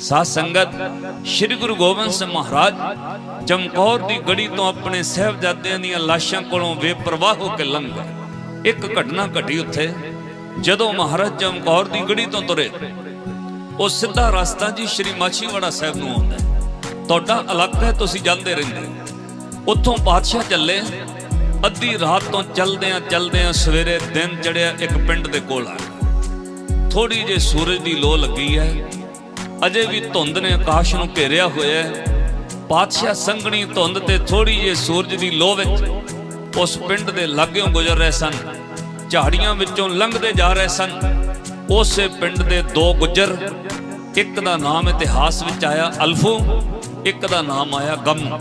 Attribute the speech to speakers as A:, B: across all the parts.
A: ਸਾਧ ਸੰਗਤ ਸ੍ਰੀ ਗੁਰੂ ਗੋਬਿੰਦ ਸਿੰਘ ਮਹਾਰਾਜ ਚਮਕੌਰ ਦੀ ਗੜੀ ਤੋਂ ਆਪਣੇ ਸਹਿਬਜ਼ਾਦਿਆਂ ਦੀਆਂ ਲਾਸ਼ਾਂ ਕੋਲੋਂ ਬੇਪਰਵਾਹ ਹੋ ਕੇ ਲੰਘ। ਗਏ ਇੱਕ ਘਟਨਾ ਘਟੀ ਉੱਥੇ, ਜਦੋਂ ਮਹਾਰਾਜ ਚਮਕੌਰ ਦੀ ਗੜੀ ਤੋਂ ਤੁਰੇ। ਉਹ ਸਿੱਧਾ ਰਸਤਾ ਜੀ ਸ੍ਰੀ ਮਾਛੀਵਾੜਾ ਸਾਹਿਬ ਨੂੰ ਆਉਂਦਾ ਤੁਹਾਡਾ ਇਲਾਕਾ ਹੈ, ਤੁਸੀਂ ਜਾਂਦੇ ਰਹਿੰਦੇ ਉੱਥੋਂ ਪਾਤਸ਼ਾਹ ਚੱਲੇ। ਅੱਧੀ ਰਾਤ ਤੋਂ ਚੱਲਦਿਆਂ ਚੱਲਦਿਆਂ ਸਵੇਰੇ ਦਿਨ ਚੜਿਆ ਇੱਕ ਪਿੰਡ ਦੇ ਕੋਲ ਆ ਥੋੜੀ ਜੇ ਸੂਰਜ ਦੀ ਲੋ ਲੱਗੀ ਹੈ। ਅਜੇ ਵੀ ਧੁੰਦ ਨੇ ਆਕਾਸ਼ ਨੂੰ ਘੇਰਿਆ ਹੋਇਆ ਹੈ। ਪਾਤਸ਼ਾਹ ਸੰਘਣੀ ਧੁੰਦ ਤੇ ਥੋੜੀ ਜੇ ਸੂਰਜ ਦੀ ਲੋ ਵਿੱਚ ਉਸ ਪਿੰਡ ਦੇ ਲਾਗਿਓਂ ਗੁਜ਼ਰ ਰਹੇ ਸਨ। ਝਾੜੀਆਂ ਵਿੱਚੋਂ ਲੰਘਦੇ ਜਾ ਰਹੇ ਸਨ। ਉਸੇ ਪਿੰਡ ਦੇ ਦੋ ਗੁੱਜਰ, ਇੱਕ ਦਾ ਨਾਮ ਇਤਿਹਾਸ ਵਿੱਚ ਆਇਆ ਅਲਫੂ, ਇੱਕ ਦਾ ਨਾਮ ਆਇਆ ਗਮ।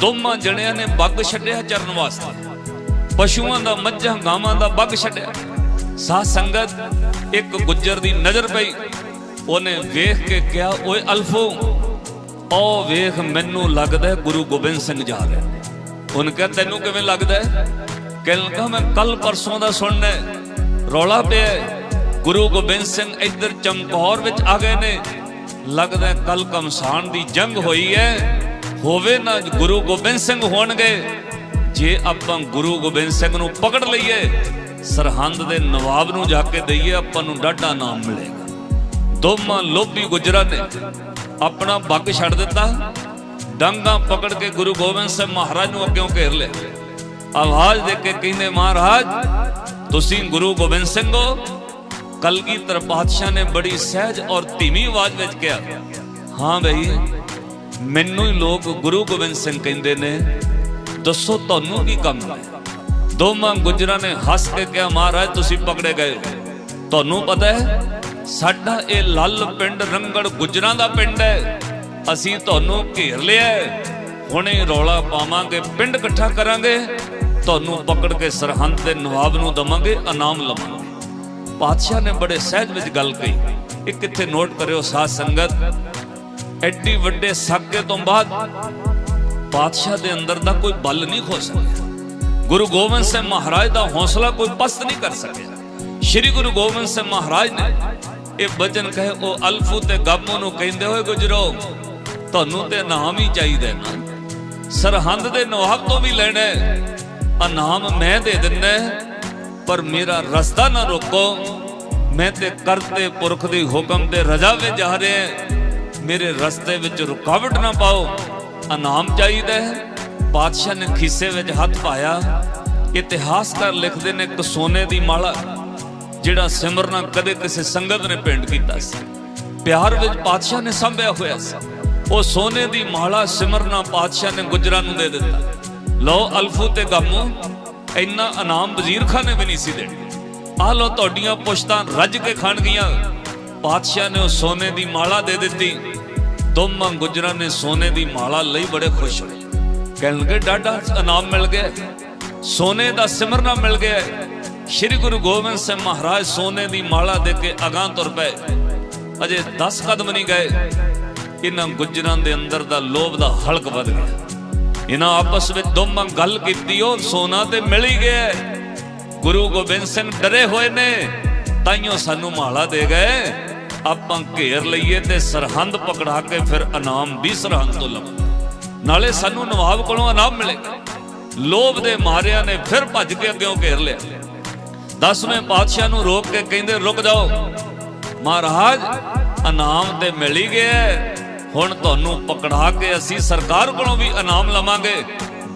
A: ਦੋਵਾਂ ਜਣਿਆਂ ਨੇ ਬੱਗ ਛੱਡਿਆ ਚਰਨ ਵਾਸਤੇ। ਪਸ਼ੂਆਂ ਦਾ ਮੱਝਾਂ, ਗਾਵਾਂ ਦਾ ਬੱਗ ਛੱਡਿਆ। ਸਾਧ ਸੰਗਤ, ਇੱਕ ਗੁੱਜਰ ਦੀ ਨਜ਼ਰ ਪਈ। ਉਹਨੇ ਵੇਖ ਕੇ ਕਿਹਾ, ਓਏ ਅਲਫੋ ਉਹ ਵੇਖ ਮੈਨੂੰ ਲੱਗਦਾ ਗੁਰੂ ਗੋਬਿੰਦ ਸਿੰਘ ਜਾ ਰਿਹਾ ਉਹਨੇ ਕਿਹਾ, ਤੈਨੂੰ ਕਿਵੇਂ ਲੱਗਦਾ ਹੈ? ਕਹਿੰਦਾ ਲੱਗਾ ਮੈਂ ਕੱਲ ਪਰਸੋਂ ਦਾ ਸੁਣਨਾ ਰੌਲਾ ਪਿਆ ਗੁਰੂ ਗੋਬਿੰਦ ਸਿੰਘ ਇੱਧਰ ਚਮਕੌਰ ਵਿੱਚ ਆ ਗਏ ਨੇ। ਲੱਗਦਾ ਹੈ ਕੱਲ ਕਮਸਾਨ ਦੀ ਜੰਗ ਹੋਈ ਹੈ। ਹੋਵੇ ਨਾ ਗੁਰੂ ਗੋਬਿੰਦ ਸਿੰਘ ਹੋਣਗੇ। ਜੇ ਆਪਾਂ ਗੁਰੂ ਗੋਬਿੰਦ ਸਿੰਘ ਨੂੰ ਪਕੜ ਲਈਏ, ਸਰਹੰਦ ਦੇ ਨਵਾਬ ਨੂੰ ਜਾ ਕੇ ਦਈਏ, ਆਪਾਂ ਨੂੰ ਡਾਢਾ ਨਾਮ ਮਿਲੇਗਾ। ਦੋਵਾਂ ਲੋਭੀ ਗੁਜਰਾਂ ਨੇ ਆਪਣਾ ਬੱਗ ਛੱਡ ਦਿੱਤਾ। ਡਾਂਗਾ ਪਕੜ ਕੇ ਗੁਰੂ ਗੋਬਿੰਦ ਸਿੰਘ ਮਹਾਰਾਜ ਨੂੰ ਅੱਗਿਓਂ ਘੇਰ ਲਿਆ ਆਵਾਜ਼ ਦੇ ਕੇ ਕਹਿੰਦੇ, ਮਹਾਰਾਜ, ਤੁਸੀਂ ਗੁਰੂ ਗੋਬਿੰਦ ਸਿੰਘ ਹੋ। ਕਲਗੀਧਰ ਪਾਤਸ਼ਾਹ ਨੇ ਬੜੀ ਸਹਿਜ ਔਰ ਧੀਮੀ ਆਵਾਜ਼ ਵਿੱਚ ਕਿਹਾ, ਹਾਂ ਬਈ, ਮੈਨੂੰ ਹੀ ਲੋਕ ਗੁਰੂ ਗੋਬਿੰਦ ਸਿੰਘ ਕਹਿੰਦੇ ਨੇ। ਦੱਸੋ ਤੁਹਾਨੂੰ ਕੀ ਕੰਮ ਹੈ? ਦੋਵਾਂ ਗੁਜਰਾਂ ਨੇ ਹੱਸ ਕੇ ਕਿਹਾ, ਮਹਾਰਾਜ, ਤੁਸੀਂ ਪਕੜੇ ਗਏ ਤੁਹਾਨੂੰ ਪਤਾ ਹੈ ਸਾਡਾ ਇਹ ਲੱਲ ਪਿੰਡ ਰੰਗੜ ਗੁਜਰਾਂ ਦਾ ਪਿੰਡ ਹੈ। ਅਸੀਂ ਤੁਹਾਨੂੰ ਘੇਰ ਲਿਆ ਹੁਣੇ ਰੌਲਾ ਪਾਵਾਂਗੇ, ਪਿੰਡ ਇਕੱਠਾ ਕਰਾਂਗੇ। ਤੁਹਾਨੂੰ ਪਕੜ ਕੇ ਸਰਹੰਦ ਦੇ ਨਵਾਬ ਨੂੰ ਦਵਾਂਗੇ, ਇਨਾਮ ਲਵਾਂਗੇ। ਪਾਤਸ਼ਾਹ ਨੇ ਬੜੇ ਸਹਿਜ ਵਿੱਚ ਗੱਲ ਕਹੀ। ਇਹ ਕਿੱਥੇ ਨੋਟ ਕਰਿਓ ਸਾਧ ਸੰਗਤ? ਐਡੀ ਵੱਡੇ ਸਾਕੇ ਤੋਂ ਬਾਅਦ ਪਾਤਸ਼ਾਹ ਦੇ ਅੰਦਰ ਦਾ ਕੋਈ ਬਲ ਨਹੀਂ ਖੋ ਸਕਿਆ। ਗੁਰੂ ਗੋਬਿੰਦ ਸਿੰਘ ਮਹਾਰਾਜ ਦਾ ਹੌਸਲਾ ਕੋਈ ਪਸਤ ਨਹੀਂ ਕਰ ਸਕਿਆ। ਸ੍ਰੀ ਗੁਰੂ ਗੋਬਿੰਦ ਸਿੰਘ ਮਹਾਰਾਜ ਨੇ ਇਹ ਬਚਨ ਕਹੇ, ਉਹ ਅਲਫੂ ਤੇ ਗਾਮੂ ਨੂੰ ਕਹਿੰਦੇ ਹੋਏ ਗੁਜਰੋ, ਤੁਹਾਨੂੰ ਤੇ ਨਾਮ ਹੀ ਚਾਹੀਦਾ ਨਾ ਸਰਹੰਦ ਦੇ ਨਵਾਬ ਤੋਂ ਵੀ ਲੈਣਾ ਹੈ ਇਨਾਮ ਮੈਂ ਦੇ ਦਿੰਦਾ ਪਰ ਮੇਰਾ ਰਸਤਾ ਨਾ ਰੋਕੋ। ਮੈਂ ਤੇ ਕਰਤੇ ਪੁਰਖ ਦੇ ਹੁਕਮ ਤੇ ਰਜ਼ਾ ਵਿੱਚ ਜਾ ਰਿਹਾ ਮੇਰੇ ਰਸਤੇ ਵਿੱਚ ਰੁਕਾਵਟ ਨਾ ਪਾਓ। ਇਨਾਮ ਚਾਹੀਦਾ ਹੈ। ਬਾਦਸ਼ਾਹ ਨੇ ਖੀਸੇ ਵਿੱਚ ਹੱਥ ਪਾਇਆ। ਇਤਿਹਾਸਕਾਰ ਲਿਖਦੇ ਨੇ, ਇੱਕ ਸੋਨੇ ਦੀ ਮਾਲਾ। ਜਿਹੜਾ ਸਿਮਰਨਾ ਕਦੇ ਕਿਸੇ ਸੰਗਤ ਨੇ ਭੇਂਟ ਕੀਤਾ ਸੀ। ਪਿਆਰ ਵਿੱਚ ਪਾਤਸ਼ਾਹ ਨੇ ਸੰਭਿਆ ਹੋਇਆ ਸੀ। ਉਹ ਸੋਨੇ ਦੀ ਮਾਲਾ ਸਿਮਰਨਾ ਪਾਤਸ਼ਾਹ ਨੇ ਗੁਜਰਾਂ ਨੂੰ ਦੇ ਦਿੱਤਾ। ਲਓ ਅਲਫੂ ਤੇ ਗਮੂ, ਇੰਨਾ ਇਨਾਮ ਵਜ਼ੀਰ ਖਾਨ ਨੇ ਵੀ ਨਹੀਂ ਸੀ ਦੇਣੀ। ਆ ਲਓ ਤੁਹਾਡੀਆਂ ਪੁਸ਼ਤਾਂ ਰੱਜ ਕੇ ਖਾਣ ਗਈਆਂ। ਪਾਤਸ਼ਾਹ ਨੇ ਉਹ ਸੋਨੇ ਦੀ ਮਾਲਾ ਦੇ ਦਿੱਤੀ। ਦੋਮਾਂ ਗੁਜਰਾਂ ਨੇ ਸੋਨੇ ਦੀ ਮਾਲਾ ਲਈ ਬੜੇ ਖੁਸ਼ ਹੋਏ। ਕਹਿਣ ਲੱਗੇ ਡਾਡਾ ਇਨਾਮ ਮਿਲ ਗਿਆ। ਸੋਨੇ ਦਾ ਸਿਮਰਨਾ ਮਿਲ ਗਿਆ। ਸ੍ਰੀ ਗੁਰੂ ਗੋਬਿੰਦ ਸਿੰਘ ਮਹਾਰਾਜ ਸੋਨੇ ਦੀ ਮਾਲਾ ਦੇ ਕੇ ਅਗਾਂ ਤੁਰ ਪਏ। ਅਜੇ 10 ਕਦਮ ਨਹੀਂ ਗਏ। ਇਹਨਾਂ ਗੁੱਜਰਾਂ ਦੇ ਅੰਦਰ ਦਾ ਲੋਭ ਦਾ ਹਲਕ ਵੱਧ ਗਿਆ। ਇਹਨਾਂ ਆਪਸ ਵਿੱਚ ਦੋਵਾਂ ਗੱਲ ਕੀਤੀ, ਉਹ ਸੋਨਾ ਤੇ ਮਿਲ ਹੀ ਗਿਆ। ਗੁਰੂ ਗੋਬਿੰਦ ਸਿੰਘ ਡਰੇ ਹੋਏ ਨੇ, ਤਾਈਓ ਸਾਨੂੰ ਮਾਲਾ ਦੇ ਗਏ। ਆਪਾਂ ਘੇਰ ਲਈਏ ਤੇ ਸਰਹੰਦ ਪਕੜਾ ਕੇ ਫਿਰ ਇਨਾਮ ਵੀ ਸਰਹੰਦ ਤੋਂ ਲਵਾਂਗੇ। ਨਾਲੇ ਸਾਨੂੰ ਨਵਾਬ ਕੋਲੋਂ ਇਨਾਮ ਮਿਲੇਗਾ ਲੋਭ ਦੇ ਮਾਰਿਆਂ ਨੇ ਫਿਰ ਭੱਜ ਕੇ ਅੱਗੇੋਂ ਘੇਰ ਲਿਆ। ਦਸਵੇਂ ਪਾਤਸ਼ਾਹ ਨੂੰ ਰੋਕ ਕੇ ਕਹਿੰਦੇ, ਰੁਕ ਜਾਓ। ਮਹਾਰਾਜ, ਇਨਾਮ ਤੇ ਮਿਲ ਹੀ ਗਿਆ ਹੁਣ ਤੁਹਾਨੂੰ ਪਕੜਾ ਕੇ ਅਸੀਂ ਸਰਕਾਰ ਕੋਲੋਂ ਵੀ ਇਨਾਮ ਲਵਾਂਗੇ।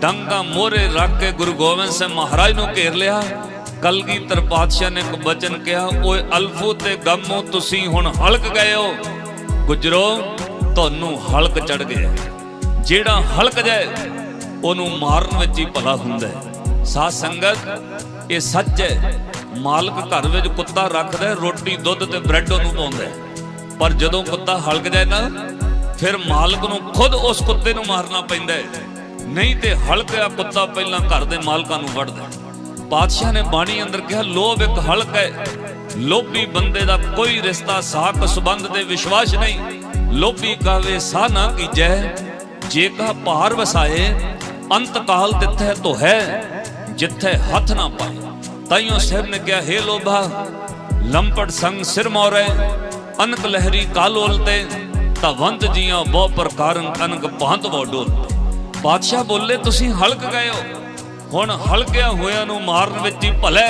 A: ਡੰਗਾ ਮੋਰੇ ਰੱਖ ਕੇ ਗੁਰੂ ਗੋਬਿੰਦ ਸਿੰਘ ਮਹਾਰਾਜ ਨੂੰ ਘੇਰ ਲਿਆ। ਕਲਗੀਧਰ ਪਾਤਸ਼ਾਹ ਨੇ ਇੱਕ ਬਚਨ ਕਿਹਾ, ਓਏ ਅਲਫੂ ਤੇ ਗਮੋ, ਤੁਸੀਂ ਹੁਣ ਹਲਕ ਗਏ ਹੋ। ਗੁਜਰੋ, ਤੁਹਾਨੂੰ ਹਲਕ ਚੜ ਗਿਆ ਜਿਹੜਾ ਹਲਕ ਜਾਏ, ਉਹਨੂੰ ਮਾਰਨ ਵਿੱਚ ਹੀ ਭਲਾ ਹੁੰਦਾ ਹੈ। ਸਾਧ ਸੰਗਤ ਇਹ ਸੱਚ ਹੈ। ਮਾਲਕ ਘਰ ਵਿੱਚ ਕੁੱਤਾ ਰੱਖਦਾ ਰੋਟੀ, ਦੁੱਧ ਤੇ ਬ੍ਰੈਡ ਉਹਨੂੰ ਪਾਉਂਦਾ ਪਰ ਜਦੋਂ ਕੁੱਤਾ ਹਲਕ ਜਾਏ ਨਾ, ਫਿਰ ਮਾਲਕ ਨੂੰ ਖੁਦ ਉਸ ਕੁੱਤੇ ਨੂੰ ਮਾਰਨਾ ਪੈਂਦਾ ਨਹੀਂ ਤੇ ਹਲਕਿਆ ਕੁੱਤਾ ਪਹਿਲਾਂ ਘਰ ਦੇ ਮਾਲਕਾਂ ਨੂੰ ਵੜਦਾ ਪਾਤਸ਼ਾਹ ਨੇ ਬਾਣੀ ਅੰਦਰ ਕਿਹਾ, ਲੋਭ ਇੱਕ ਹਲਕ ਹੈ। ਲੋਭੀ ਬੰਦੇ ਦਾ ਕੋਈ ਰਿਸ਼ਤਾ, ਸਾਖ, ਸੰਬੰਧ ਤੇ ਵਿਸ਼ਵਾਸ ਨਹੀਂ। ਲੋਭੀ ਕਾਵੇ ਸਾਹ ਨਾ ਕੀਜੈ। ਜੇ ਕਾ ਭਾਰ ਵਸਾਏ ਅੰਤ ਕਾਲ ਤਿੱਥੈ ਤੋ ਹੈ ਜਿੱਥੇ ਹੱਥ ਨਾ ਪਾਏ ਤਾਈਓ ਸਾਹਿਬ ਨੇ ਕਿਹਾ ਹੇ ਲੋਭਾ। ਲੰਪੜ ਸੰਗ ਸਿਰ ਮੋਰੇ ਅਨਕ ਲਹਿਰੀ ਕਾਲੋਲ ਤੇ ਤਵੰਤ ਜੀਆਂ ਬਹੁ ਪ੍ਰਕਾਰਨ ਅਨਕ ਭਾਂਤ ਵੋ ਬਾਦਸ਼ਾਹ ਬੋਲੇ, ਤੁਸੀਂ ਹਲਕ ਗਏ ਹੋ। ਹੁਣ ਹਲਕਿਆਂ ਹੋਇਆਂ ਨੂੰ ਮਾਰਨ ਵਿੱਚ ਹੀ ਭਲੇ।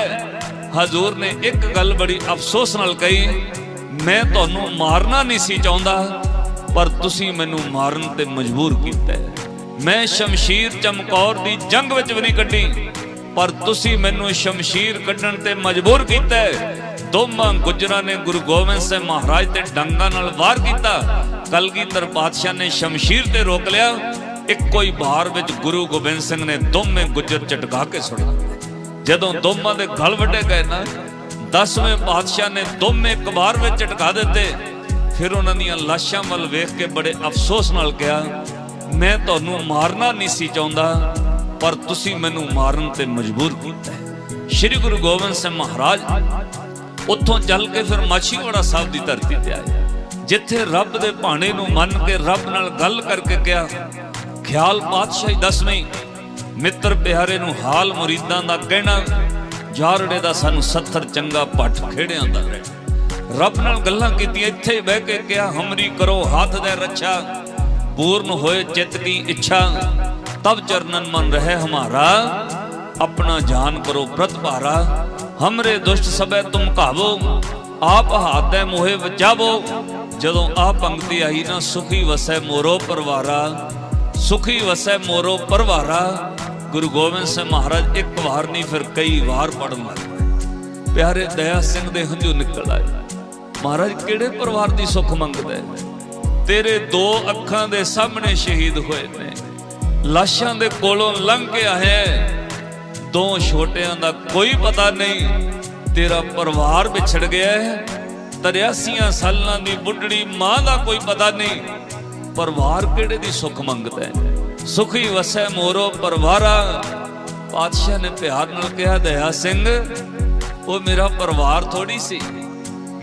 A: ਹਜ਼ੂਰ ਨੇ ਇੱਕ ਗੱਲ ਬੜੀ ਅਫਸੋਸ ਨਾਲ ਕਹੀ, ਮੈਂ ਤੁਹਾਨੂੰ ਮਾਰਨਾ ਨਹੀਂ ਸੀ ਚਾਹੁੰਦਾ, ਪਰ ਤੁਸੀਂ ਮੈਨੂੰ ਮਾਰਨ ਤੇ ਮਜਬੂਰ ਕੀਤਾ ਮੈਂ ਸ਼ਮਸ਼ੀਰ ਚਮਕੌਰ ਦੀ ਜੰਗ ਵਿੱਚ ਵੀ ਨਹੀਂ ਕੱਢੀ। ਪਰ ਤੁਸੀਂ ਮੈਨੂੰ ਸ਼ਮਸ਼ੀਰ ਕੱਢਣ ਤੇ ਮਜਬੂਰ ਕੀਤਾ ਹੈ। ਦੋਵਾਂ ਗੁਜਰਾਂ ਨੇ ਗੁਰੂ ਗੋਬਿੰਦ ਸਿੰਘ ਮਹਾਰਾਜ ਤੇ ਡੰਗਾਂ ਨਾਲ ਵਾਰ ਕੀਤਾ। ਕਲਗੀਧਰ ਪਾਤਸ਼ਾਹ ਨੇ ਸ਼ਮਸ਼ੀਰ ਤੇ ਰੋਕ ਲਿਆ। ਇੱਕੋ ਹੀ ਬਾਰ ਵਿੱਚ ਗੁਰੂ ਗੋਬਿੰਦ ਸਿੰਘ ਨੇ ਦੋਵੇਂ ਗੁਜਰ ਝਟਕਾ ਕੇ ਸੁੱਟ ਜਦੋਂ ਦੋਵਾਂ ਦੇ ਗਲ ਵੱਡੇ ਗਏ ਨਾ 10ਵੇਂ ਪਾਤਸ਼ਾਹ ਨੇ ਦੋਵੇਂ ਕਬਾਰ ਵਿੱਚ ਝਟਕਾ ਦਿੱਤੇ। ਫਿਰ ਉਹਨਾਂ ਦੀਆਂ ਲਾਸ਼ਾਂ ਵੱਲ ਵੇਖ ਕੇ ਬੜੇ ਅਫਸੋਸ ਨਾਲ ਕਿਹਾ, ਮੈਂ ਤੁਹਾਨੂੰ ਮਾਰਨਾ ਨਹੀਂ ਸੀ ਚਾਹੁੰਦਾ। ਪਰ ਤੁਸੀਂ ਮੈਨੂੰ ਮਾਰਨ ਤੇ ਮਜਬੂਰ ਕੀਤਾ ਸ੍ਰੀ ਗੁਰੂ ਗੋਬਿੰਦ ਸਿੰਘ ਮਹਾਰਾਜ ਉੱਥੋਂ ਚੱਲ ਕੇ ਫਿਰ ਮਾਛੀਵਾੜਾ ਸਾਹਿਬ ਦੀ ਧਰਤੀ ਤੇ ਆਏ। ਜਿੱਥੇ ਰੱਬ ਦੇ ਭਾਣੇ ਨੂੰ ਮੰਨ ਕੇ ਰੱਬ ਨਾਲ ਗੱਲ ਕਰਕੇ ਕਿਹਾ, ਖਿਆਲ ਪਾਤਸ਼ਾਹੀ ਦਸਵੇਂ, ਮਿੱਤਰ ਪਿਆਰੇ ਨੂੰ ਹਾਲ ਮੁਰੀਦਾਂ ਦਾ ਕਹਿਣਾ, ਜਾਰੜੇ ਦਾ ਸਾਨੂੰ 70 ਚੰਗਾ ਪੱਠ ਖੇੜਿਆਂ ਦਾ ਰੱਬ ਨਾਲ ਗੱਲਾਂ ਕੀਤੀਆਂ, ਇੱਥੇ ਬਹਿ ਕੇ ਕਿਹਾ, ਹਮਰੀ ਕਰੋ ਹੱਥ ਦੇ ਰੱਛਾ, ਪੂਰਨ ਹੋਏ ਚਿੱਤ ਦੀ ਇੱਛਾ ਤਬ ਚਰਨਨ ਮਨ ਰਹੇ ਹਮਾਰਾ। ਆਪਣਾ ਜਾਨ ਕਰੋ ਪ੍ਰਤਭਾਰਾ ਹਮਰੇ ਦੁਸ਼ਟ ਸਬੈ ਤੁਮ ਕਾਵੋ ਆਪ ਹਾਥੈ ਮੋਹਿ ਬਚਾਵੋ ਜਦੋਂ ਆ ਪੰਕਤੀ ਆਈ ਨਾ ਸੁਖੀ ਵਸੈ ਮੋਰੋ ਪਰਵਾਰਾ। ਸੁਖੀ ਵਸੈ ਮੋਰੋ ਪਰਵਾਰਾ। ਗੁਰੂ ਗੋਬਿੰਦ ਸਿੰਘ ਮਹਾਰਾਜ, ਇੱਕ ਵਾਰ ਨਹੀਂ ਫਿਰ ਕਈ ਵਾਰ ਪੜਨ ਲੱਗ ਪਿਆਰੇ ਦਇਆ ਸਿੰਘ ਦੇ ਹੰਝੂ ਨਿਕਲ ਆਏ। ਮਹਾਰਾਜ, ਕਿਹੜੇ ਪਰਿਵਾਰ ਦੀ ਸੁੱਖ ਮੰਗਦਾ ਤੇਰੇ ਦੋ ਅੱਖਾਂ ਦੇ ਸਾਹਮਣੇ ਸ਼ਹੀਦ ਹੋਏ ਨੇ। ਲਾਸ਼ਾਂ ਦੇ ਕੋਲੋਂ ਲੰਘ ਕੇ ਆਇਆ ਦੋ ਛੋਟਿਆਂ ਦਾ ਕੋਈ ਪਤਾ ਨਹੀਂ, ਤੇਰਾ ਪਰਿਵਾਰ ਵਿਛੜ ਗਿਆ ਹੈ। 83 ਸਾਲਾਂ ਦੀ ਬੁੱਢੜੀ ਮਾਂ ਦਾ ਕੋਈ ਪਤਾ ਨਹੀਂ, ਪਰਿਵਾਰ ਕਿਹੜੇ ਦੀ ਸੁੱਖ ਮੰਗਦਾ ਹੈ? ਸੁਖੀ ਵਸੈ ਮੋਰੋ ਪਰਿਵਾਰਾ। ਪਾਤਸ਼ਾਹ ਨੇ ਪਿਆਰ ਨਾਲ ਕਿਹਾ, ਦਇਆ ਸਿੰਘ, ਉਹ ਮੇਰਾ ਪਰਿਵਾਰ ਥੋੜੀ ਸੀ।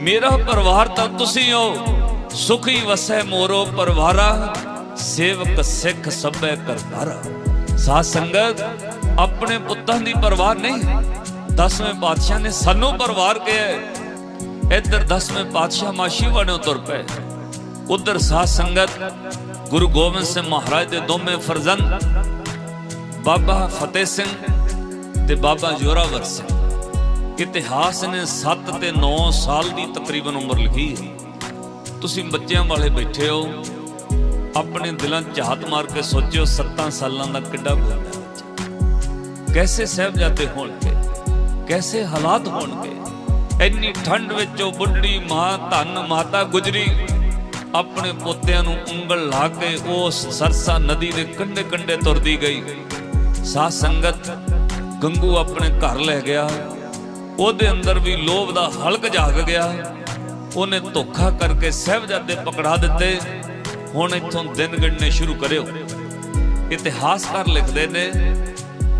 A: ਮੇਰਾ ਪਰਿਵਾਰ ਤਾਂ ਤੁਸੀਂ ਹੋ। ਸੁਖੀ ਵਸੈ ਮੋਰੋ ਪਰਿਵਾਰਾ। ਸੇਵਕ ਸਿੱਖ ਸਭੈ ਕਰਤਾਰਾ ਸਾਧ ਸੰਗਤ, ਆਪਣੇ ਪੁੱਤਾਂ ਦੀ ਪਰਵਾਹ ਨਹੀਂ। ਦਸਵੇਂ ਪਾਤਸ਼ਾਹ ਨੇ ਸਾਨੂੰ ਪਰਵਾਰ ਕਿਹਾ ਇੱਧਰ ਦਸਵੇਂ ਪਾਤਸ਼ਾਹ ਮਾਸ਼ੀ ਬਣਿਓ ਤੁਰ ਪਏ। ਉਧਰ ਸਾਧ ਸੰਗਤ, ਗੁਰੂ ਗੋਬਿੰਦ ਸਿੰਘ ਮਹਾਰਾਜ ਦੇ ਦੋਵੇਂ ਫਰਜ਼ੰਦ, ਬਾਬਾ ਫਤਿਹ ਸਿੰਘ ਤੇ ਬਾਬਾ ਜੋਰਾਵਰ ਸਿੰਘ। ਇਤਿਹਾਸ ਨੇ 7 ਤੇ 9 ਸਾਲ ਦੀ ਤਕਰੀਬਨ ਉਮਰ ਲਿਖੀ ਹੈ। ਤੁਸੀਂ ਬੱਚਿਆਂ ਵਾਲੇ ਬੈਠੇ ਹੋ। ਆਪਣੇ ਦਿਲਾਂ 'ਚ ਝਾਤ ਮਾਰ ਕੇ ਸੋਚਿਓ 7 ਸਾਲਾਂ ਦਾ ਕਿੱਡਾ ਬੋਲਦਾ ਬੱਚਾ ਕੈਸੇ ਸਹਿਬਜ਼ਾਦੇ ਹੋਣਗੇ? ਕੈਸੇ ਹਾਲਾਤ ਹੋਣਗੇ? ਇੰਨੀ ਠੰਡ ਵਿੱਚ ਉਹ ਬੁੱਢੜੀ ਮਾਂ, ਧੰਨ ਮਾਤਾ ਗੁਜਰੀ, ਆਪਣੇ ਪੋਤਿਆਂ ਨੂੰ ਉਂਗਲ ਲਾ ਕੇ ਉਸ ਸਰਸਾ ਨਦੀ ਦੇ ਕੰਢੇ ਕੰਢੇ ਤੁਰਦੀ ਗਈ। ਸਾਧ ਸੰਗਤ ਗੰਗੂ ਆਪਣੇ ਘਰ ਲੈ ਗਿਆ। ਉਹਦੇ ਅੰਦਰ ਵੀ ਲੋਭ ਦਾ ਹਲਕ ਜਾਗ ਗਿਆ। ਉਹਨੇ ਧੋਖਾ ਕਰਕੇ ਸਹਿਬਜ਼ਾਦੇ ਪਕੜਾ ਦਿੱਤੇ। ਹੁਣ ਇੱਥੋਂ ਦਿਨ ਗਿਣਨੇ ਸ਼ੁਰੂ ਕਰਿਓ। ਇਤਿਹਾਸਕਾਰ ਲਿਖਦੇ ਨੇ,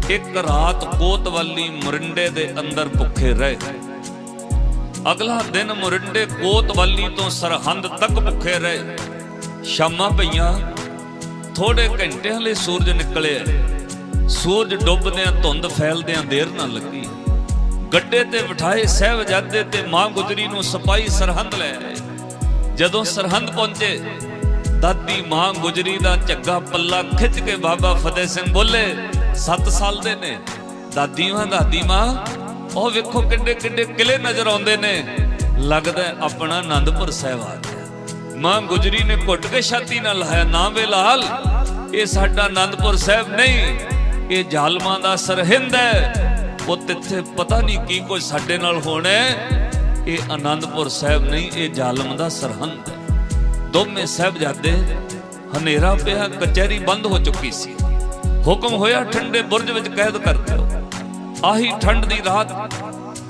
A: ਇੱਕ ਰਾਤ ਕੋਤਵਾਲੀ ਮੁਰਿੰਡੇ ਦੇ ਅੰਦਰ ਭੁੱਖੇ ਰਹੇ। ਅਗਲਾ ਦਿਨ ਮੁਰਿੰਡੇ ਕੋਤਵਾਲੀ ਤੋਂ ਸਰਹੰਦ ਤੱਕ ਭੁੱਖੇ ਰਹੇ। ਸ਼ਾਮਾਂ ਪਈਆਂ ਥੋੜੇ ਘੰਟਿਆਂ ਲਈ ਸੂਰਜ ਨਿਕਲਿਆ। ਸੂਰਜ ਡੁੱਬਦਿਆਂ ਧੁੰਦ ਫੈਲਦਿਆਂ ਦੇਰ ਨਾ ਲੱਗੀ। ਗੱਡੇ ਤੇ ਬਿਠਾਏ ਸਹਿਬਜ਼ਾਦੇ ਤੇ ਮਾਂ ਗੁਜਰੀ ਨੂੰ ਸਪਾਈ ਸਰਹੰਦ ਲੈ ਆਏ। ਜਦੋਂ ਸਰਹੰਦ ਪਹੁੰਚੇ ਦਾਦੀ ਮਾਂ ਗੁਜਰੀ ਦਾ ਝੱਗਾ ਪੱਲਾ ਖਿੱਚ ਕੇ ਬਾਬਾ ਫਤਿਹ ਸਿੰਘ ਬੋਲੇ 7 ਸਾਲ ਦੇ ਨੇ। ਦਾਦੀ ਮਾਂ ਦਾਦੀ ਮਾਂ, ਉਹ ਵੇਖੋ ਕਿੱਡੇ ਕਿੱਡੇ ਕਿਲੇ ਨਜ਼ਰ ਆਉਂਦੇ ਨੇ। ਲੱਗਦਾ ਆਪਣਾ ਆਨੰਦਪੁਰ ਸਾਹਿਬ ਆ ਗਿਆ ਮਾਂ ਗੁਜਰੀ ਨੇ ਘੁੱਟ ਕੇ ਛਾਤੀ ਨਾਲ ਲਾਇਆ, ਨਾ ਵੇ ਲਾਲ, ਇਹ ਸਾਡਾ ਆਨੰਦਪੁਰ ਸਾਹਿਬ ਨਹੀਂ। ਇਹ ਜ਼ਾਲਮਾਂ ਦਾ ਸਰਹਿੰਦ ਹੈ। ਉਹ ਤਿੱਥੇ ਪਤਾ ਨਹੀਂ ਕੀ ਕੁਝ ਸਾਡੇ ਨਾਲ ਹੋਣਾ ਇਹ ਆਨੰਦਪੁਰ ਸਾਹਿਬ ਨਹੀਂ, ਇਹ ਜ਼ਾਲਮ ਦਾ ਸਰਹੰਦ ਦੋਵੇਂ ਸਾਹਿਬਜ਼ਾਦੇ ਹਨੇਰਾ ਪਿਆ, ਕਚਹਿਰੀ ਬੰਦ ਹੋ ਚੁੱਕੀ ਸੀ। ਹੁਕਮ ਹੋਇਆ ਠੰਡੇ ਬੁਰਜ ਵਿੱਚ ਕੈਦ ਕਰ ਦਿਓ। ਆਹੀ ਠੰਡ ਦੀ ਰਾਤ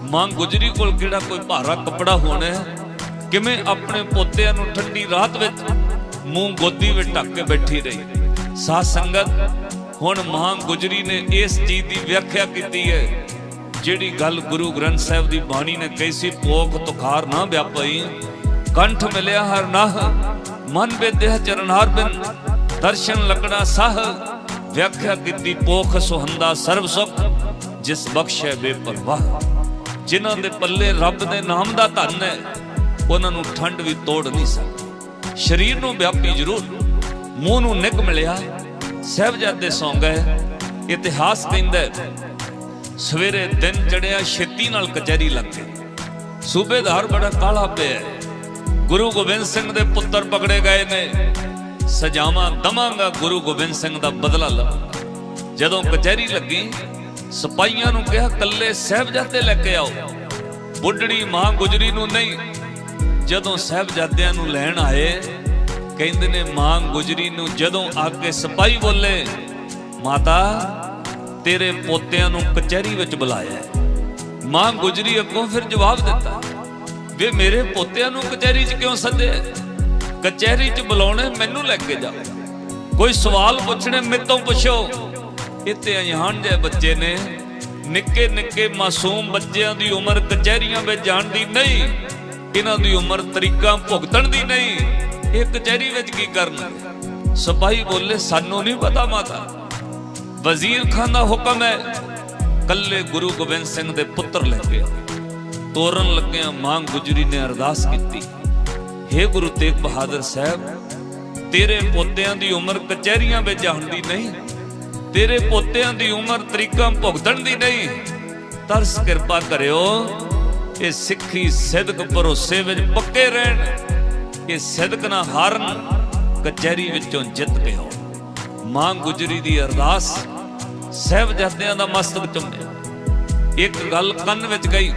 A: ਮਾਂ ਗੁਜਰੀ ਕੋਲ ਕਿਹੜਾ ਕੋਈ ਭਾਰਾ ਕੱਪੜਾ ਹੋਣਾ ਹੈ? ਕਿਵੇਂ ਆਪਣੇ ਪੋਤਿਆਂ ਨੂੰ ਠੰਡੀ ਰਾਤ ਵਿੱਚ ਮੂੰਹ ਗੋਦੀ ਵਿੱਚ ਢੱਕ ਕੇ ਬੈਠੀ ਰਹੀ? ਸਾਧ ਸੰਗਤ, ਹੁਣ ਮਾਂ ਗੁਜਰੀ ਨੇ ਇਸ ਚੀਜ਼ ਦੀ ਵਿਆਖਿਆ ਕੀਤੀ ਹੈ। ਜਿਹੜੀ ਗੱਲ ਗੁਰੂ ਗ੍ਰੰਥ ਸਾਹਿਬ ਦੀ ਬਾਣੀ ਨੇ ਕਹੀ ਸੀ ਪੋਖ ਤੁਖਾਰ ਨਾ ਵਿਆਪਈ। ਕੰਠ ਮਿਲਿਆ ਹਰ ਨਹ, ਮਨ ਵਿਦਿਆ ਚਰਨਹਾਰ ਬਿਨ ਦਰਸ਼ਨ ਲੱਗਣਾ ਸਾਹ, ਵਿਆਖਿਆ ਕੀਤੀ ਪੋਖ ਸੁਹੰਦਾ ਸਰਬ ਸੁਖ, ਜਿਸ ਬਖਸ਼ੇ ਬੇਪਰਵਾਹ। ਜਿਨ੍ਹਾਂ ਦੇ ਪੱਲੇ ਰੱਬ ਦੇ ਨਾਮ ਦਾ ਧਨ ਹੈ, ਉਹਨਾਂ ਨੂੰ ਠੰਡ ਵੀ ਤੋੜ ਨਹੀਂ ਸਕਦੀ। ਸਰੀਰ ਨੂੰ ਵਿਆਪੀ ਜ਼ਰੂਰ, ਮੂੰਹ ਨੂੰ ਨਿਗ ਮਿਲਿਆ, ਸਹਿਬਜ਼ਾਦੇ ਸੌਂ ਗਏ ਇਤਿਹਾਸ ਕਹਿੰਦਾ ਸਵੇਰੇ ਦਿਨ ਚੜਿਆ ਛੇਤੀ ਨਾਲ ਕਚਹਿਰੀ ਲੱਗ। ਗਈ ਸੂਬੇਦਾਰ ਬੜਾ ਕਾਲਾ ਪਿਆ ਗੁਰੂ ਗੋਬਿੰਦ ਸਿੰਘ ਦੇ ਪੁੱਤਰ ਪਕੜੇ ਗਏ ਨੇ। ਸਜਾਵਾਂ ਦਵਾਂਗਾ ਗੁਰੂ ਗੋਬਿੰਦ ਸਿੰਘ ਦਾ ਬਦਲਾ ਲਵਾਂਗਾ। ਜਦੋਂ ਕਚਹਿਰੀ ਲੱਗੀ, ਸਿਪਾਹੀਆਂ ਨੂੰ ਕਿਹਾ ਕੱਲੇ ਸਹਿਬਜ਼ਾਦੇ ਲੈ ਕੇ ਆਓ। ਬੁੱਢੜੀ ਮਾਂ ਗੁਜਰੀ ਨੂੰ ਨਹੀਂ। ਜਦੋਂ ਸਹਿਬਜ਼ਾਦਿਆਂ ਨੂੰ ਲੈਣ ਆਏ, ਕਹਿੰਦੇ ਨੇ, ਮਾਂ ਗੁਜਰੀ ਨੂੰ ਜਦੋਂ ਆ ਕੇ ਸਿਪਾਹੀ ਬੋਲੇ, ਮਾਤਾ, ਤੇਰੇ ਪੋਤਿਆਂ ਨੂੰ ਕਚਹਿਰੀ ਵਿੱਚ ਬੁਲਾਇਆ ਮਾਂ ਗੁਜਰੀ ਅੱਗੋਂ ਫਿਰ ਜਵਾਬ ਦਿੱਤਾ ਵੇ ਮੇਰੇ ਪੋਤਿਆਂ ਨੂੰ ਕਚਹਿਰੀ 'ਚ ਕਿਉਂ ਸੱਦਿਆ ਕਚਹਿਰੀ 'ਚ ਬੁਲਾਉਣੇ ਮੈਨੂੰ ਲੈ ਕੇ ਜਾਓ ਕੋਈ ਸਵਾਲ ਪੁੱਛਣੇ ਮੇਤੋਂ ਪੁੱਛੋ। ਇੱਥੇ ਅਣਜਾਣ ਜਿਹੇ ਬੱਚੇ ਨੇ। ਨਿੱਕੇ ਨਿੱਕੇ ਮਾਸੂਮ ਬੱਚਿਆਂ ਦੀ ਉਮਰ ਕਚਹਿਰੀਆਂ ਵਿੱਚ ਜਾਣ ਦੀ ਨਹੀਂ। ਇਹਨਾਂ ਦੀ ਉਮਰ ਤਰੀਕਾਂ ਭੁਗਤਣ ਦੀ ਨਹੀਂ। ਇਹ ਕਚਹਿਰੀ ਵਿੱਚ ਕੀ ਕਰਨ? ਸਪਾਹੀ ਬੋਲੇ, ਸਾਨੂੰ ਨਹੀਂ ਪਤਾ ਮਾਤਾ। ਵਜ਼ੀਰ ਖਾਨ ਦਾ ਹੁਕਮ ਹੈ। ਕੱਲੇ ਗੁਰੂ ਗੋਬਿੰਦ ਸਿੰਘ ਦੇ ਪੁੱਤਰ ਲੈ ਕੇ ਤੋਰਨ ਲੱਗਿਆਂ ਮਾਂ ਗੁਜਰੀ ਨੇ ਅਰਦਾਸ ਕੀਤੀ हे ਗੁਰੂ ਤੇਗ ਬਹਾਦਰ ਸਾਹਿਬ, ਤੇਰੇ ਪੋਤਿਆਂ ਦੀ ਉਮਰ ਕਚਹਿਰੀਆਂ ਵਿੱਚ ਜਾਣ ਦੀ ਨਹੀਂ, ਤੇਰੇ ਪੋਤਿਆਂ ਦੀ ਉਮਰ ਤਰੀਕਾਂ ਭੁਗਤਣ ਦੀ ਨਹੀਂ, ਤਰਸ ਕਿਰਪਾ ਕਰਿਓ, ਇਹ ਸਿੱਖੀ ਸਿਦਕ ਭਰੋਸੇ ਵਿੱਚ ਪੱਕੇ ਰਹਿਣ, ਇਹ ਸਿਦਕ ਨਾ ਹਾਰਨ ਕਚਹਿਰੀ ਵਿੱਚੋਂ ਜਿੱਤ ਕੇ ਆਉਣ ਮਾਂ ਗੁਜਰੀ ਦੀ ਅਰਦਾਸ ਸਹਿਬਜ਼ਾਦਿਆਂ ਦਾ ਮਸਤਕ ਚੁੰਮਿਆ। ਇੱਕ ਗੱਲ ਕੰਨ ਵਿੱਚ ਗਈ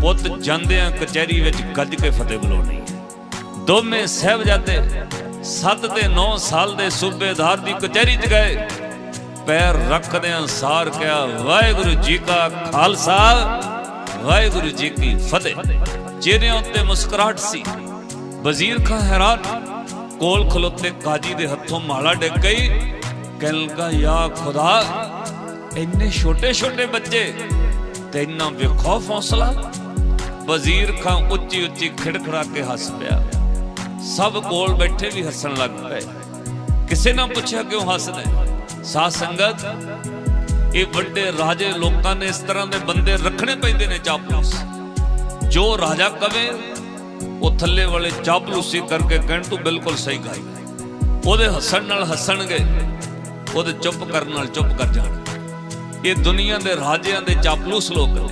A: ਪੁੱਤ ਜਾਂਦਿਆਂ ਕਚਹਿਰੀ ਵਿੱਚ ਗੱਜ ਕੇ ਫਤਿਹ ਬੁਲਾਉਣੀ ਦੋਵੇਂ ਸਹਿਬਜ਼ਾਦੇ 7 ਤੇ 9 ਸਾਲ ਦੇ ਸੂਬੇਦਾਰ ਦੀ ਕਚਹਿਰੀ 'ਚ ਗਏ। ਪੈਰ ਰੱਖਦਿਆਂ ਸਾਰ ਕਿਹਾ, ਵਾਹਿਗੁਰੂ ਜੀ ਕਾ ਖਾਲਸਾ, ਵਾਹਿਗੁਰੂ ਜੀ ਕੀ ਫਤਿਹ। ਚਿਹਰਿਆਂ ਉੱਤੇ ਮੁਸਕਰਾਹਟ ਸੀ। ਵਜ਼ੀਰ ਖਾਂ ਹੈਰਾਨ, ਕੋਲ ਖਲੋਤੇ ਕਾਜੀ ਦੇ ਹੱਥੋਂ ਮਾਲਾ ਡਿੱਗ ਗਈ। ਕਹਿਣ ਲੱਗਾ, ਯਾ ਖੁਦਾ, ਇੰਨੇ ਛੋਟੇ ਛੋਟੇ ਬੱਚੇ, ਤੇ ਇੰਨਾ ਬੇਖੌਫ ਹੌਸਲਾ ਵਜ਼ੀਰ ਖਾਂ ਉੱਚੀ ਉੱਚੀ ਖਿੜਖੜਾ ਕੇ ਹੱਸ ਪਿਆ। ਸਭ ਕੋਲ ਬੈਠੇ ਵੀ ਹੱਸਣ ਲੱਗ ਪਏ। ਕਿਸੇ ਨੇ ਪੁੱਛਿਆ ਕਿਉਂ ਹੱਸਦਾ ਹੈ? ਸਾਧ ਸੰਗਤ, ਇਹ ਵੱਡੇ ਰਾਜੇ ਲੋਕਾਂ ਨੇ ਇਸ ਤਰ੍ਹਾਂ ਦੇ ਬੰਦੇ ਰੱਖਣੇ ਪੈਂਦੇ ਨੇ ਚਾਪਲੂਸ। ਜੋ ਰਾਜਾ ਕਵੇ, ਉਹ ਥੱਲੇ ਵਾਲੇ ਚਾਪਲੂਸੀ ਕਰਕੇ ਕਹਿਣ, ਤੂੰ ਬਿਲਕੁਲ ਸਹੀ ਗਾਈ। ਉਹਦੇ ਹੱਸਣ ਨਾਲ ਹੱਸਣਗੇ, ਉਹਦੇ ਚੁੱਪ ਕਰਨ ਨਾਲ ਚੁੱਪ ਕਰ ਜਾਣਗੇ। ਇਹ ਦੁਨੀਆ ਦੇ ਰਾਜਿਆਂ ਦੇ ਚਾਪਲੂਸ ਲੋਕ ਨੇ।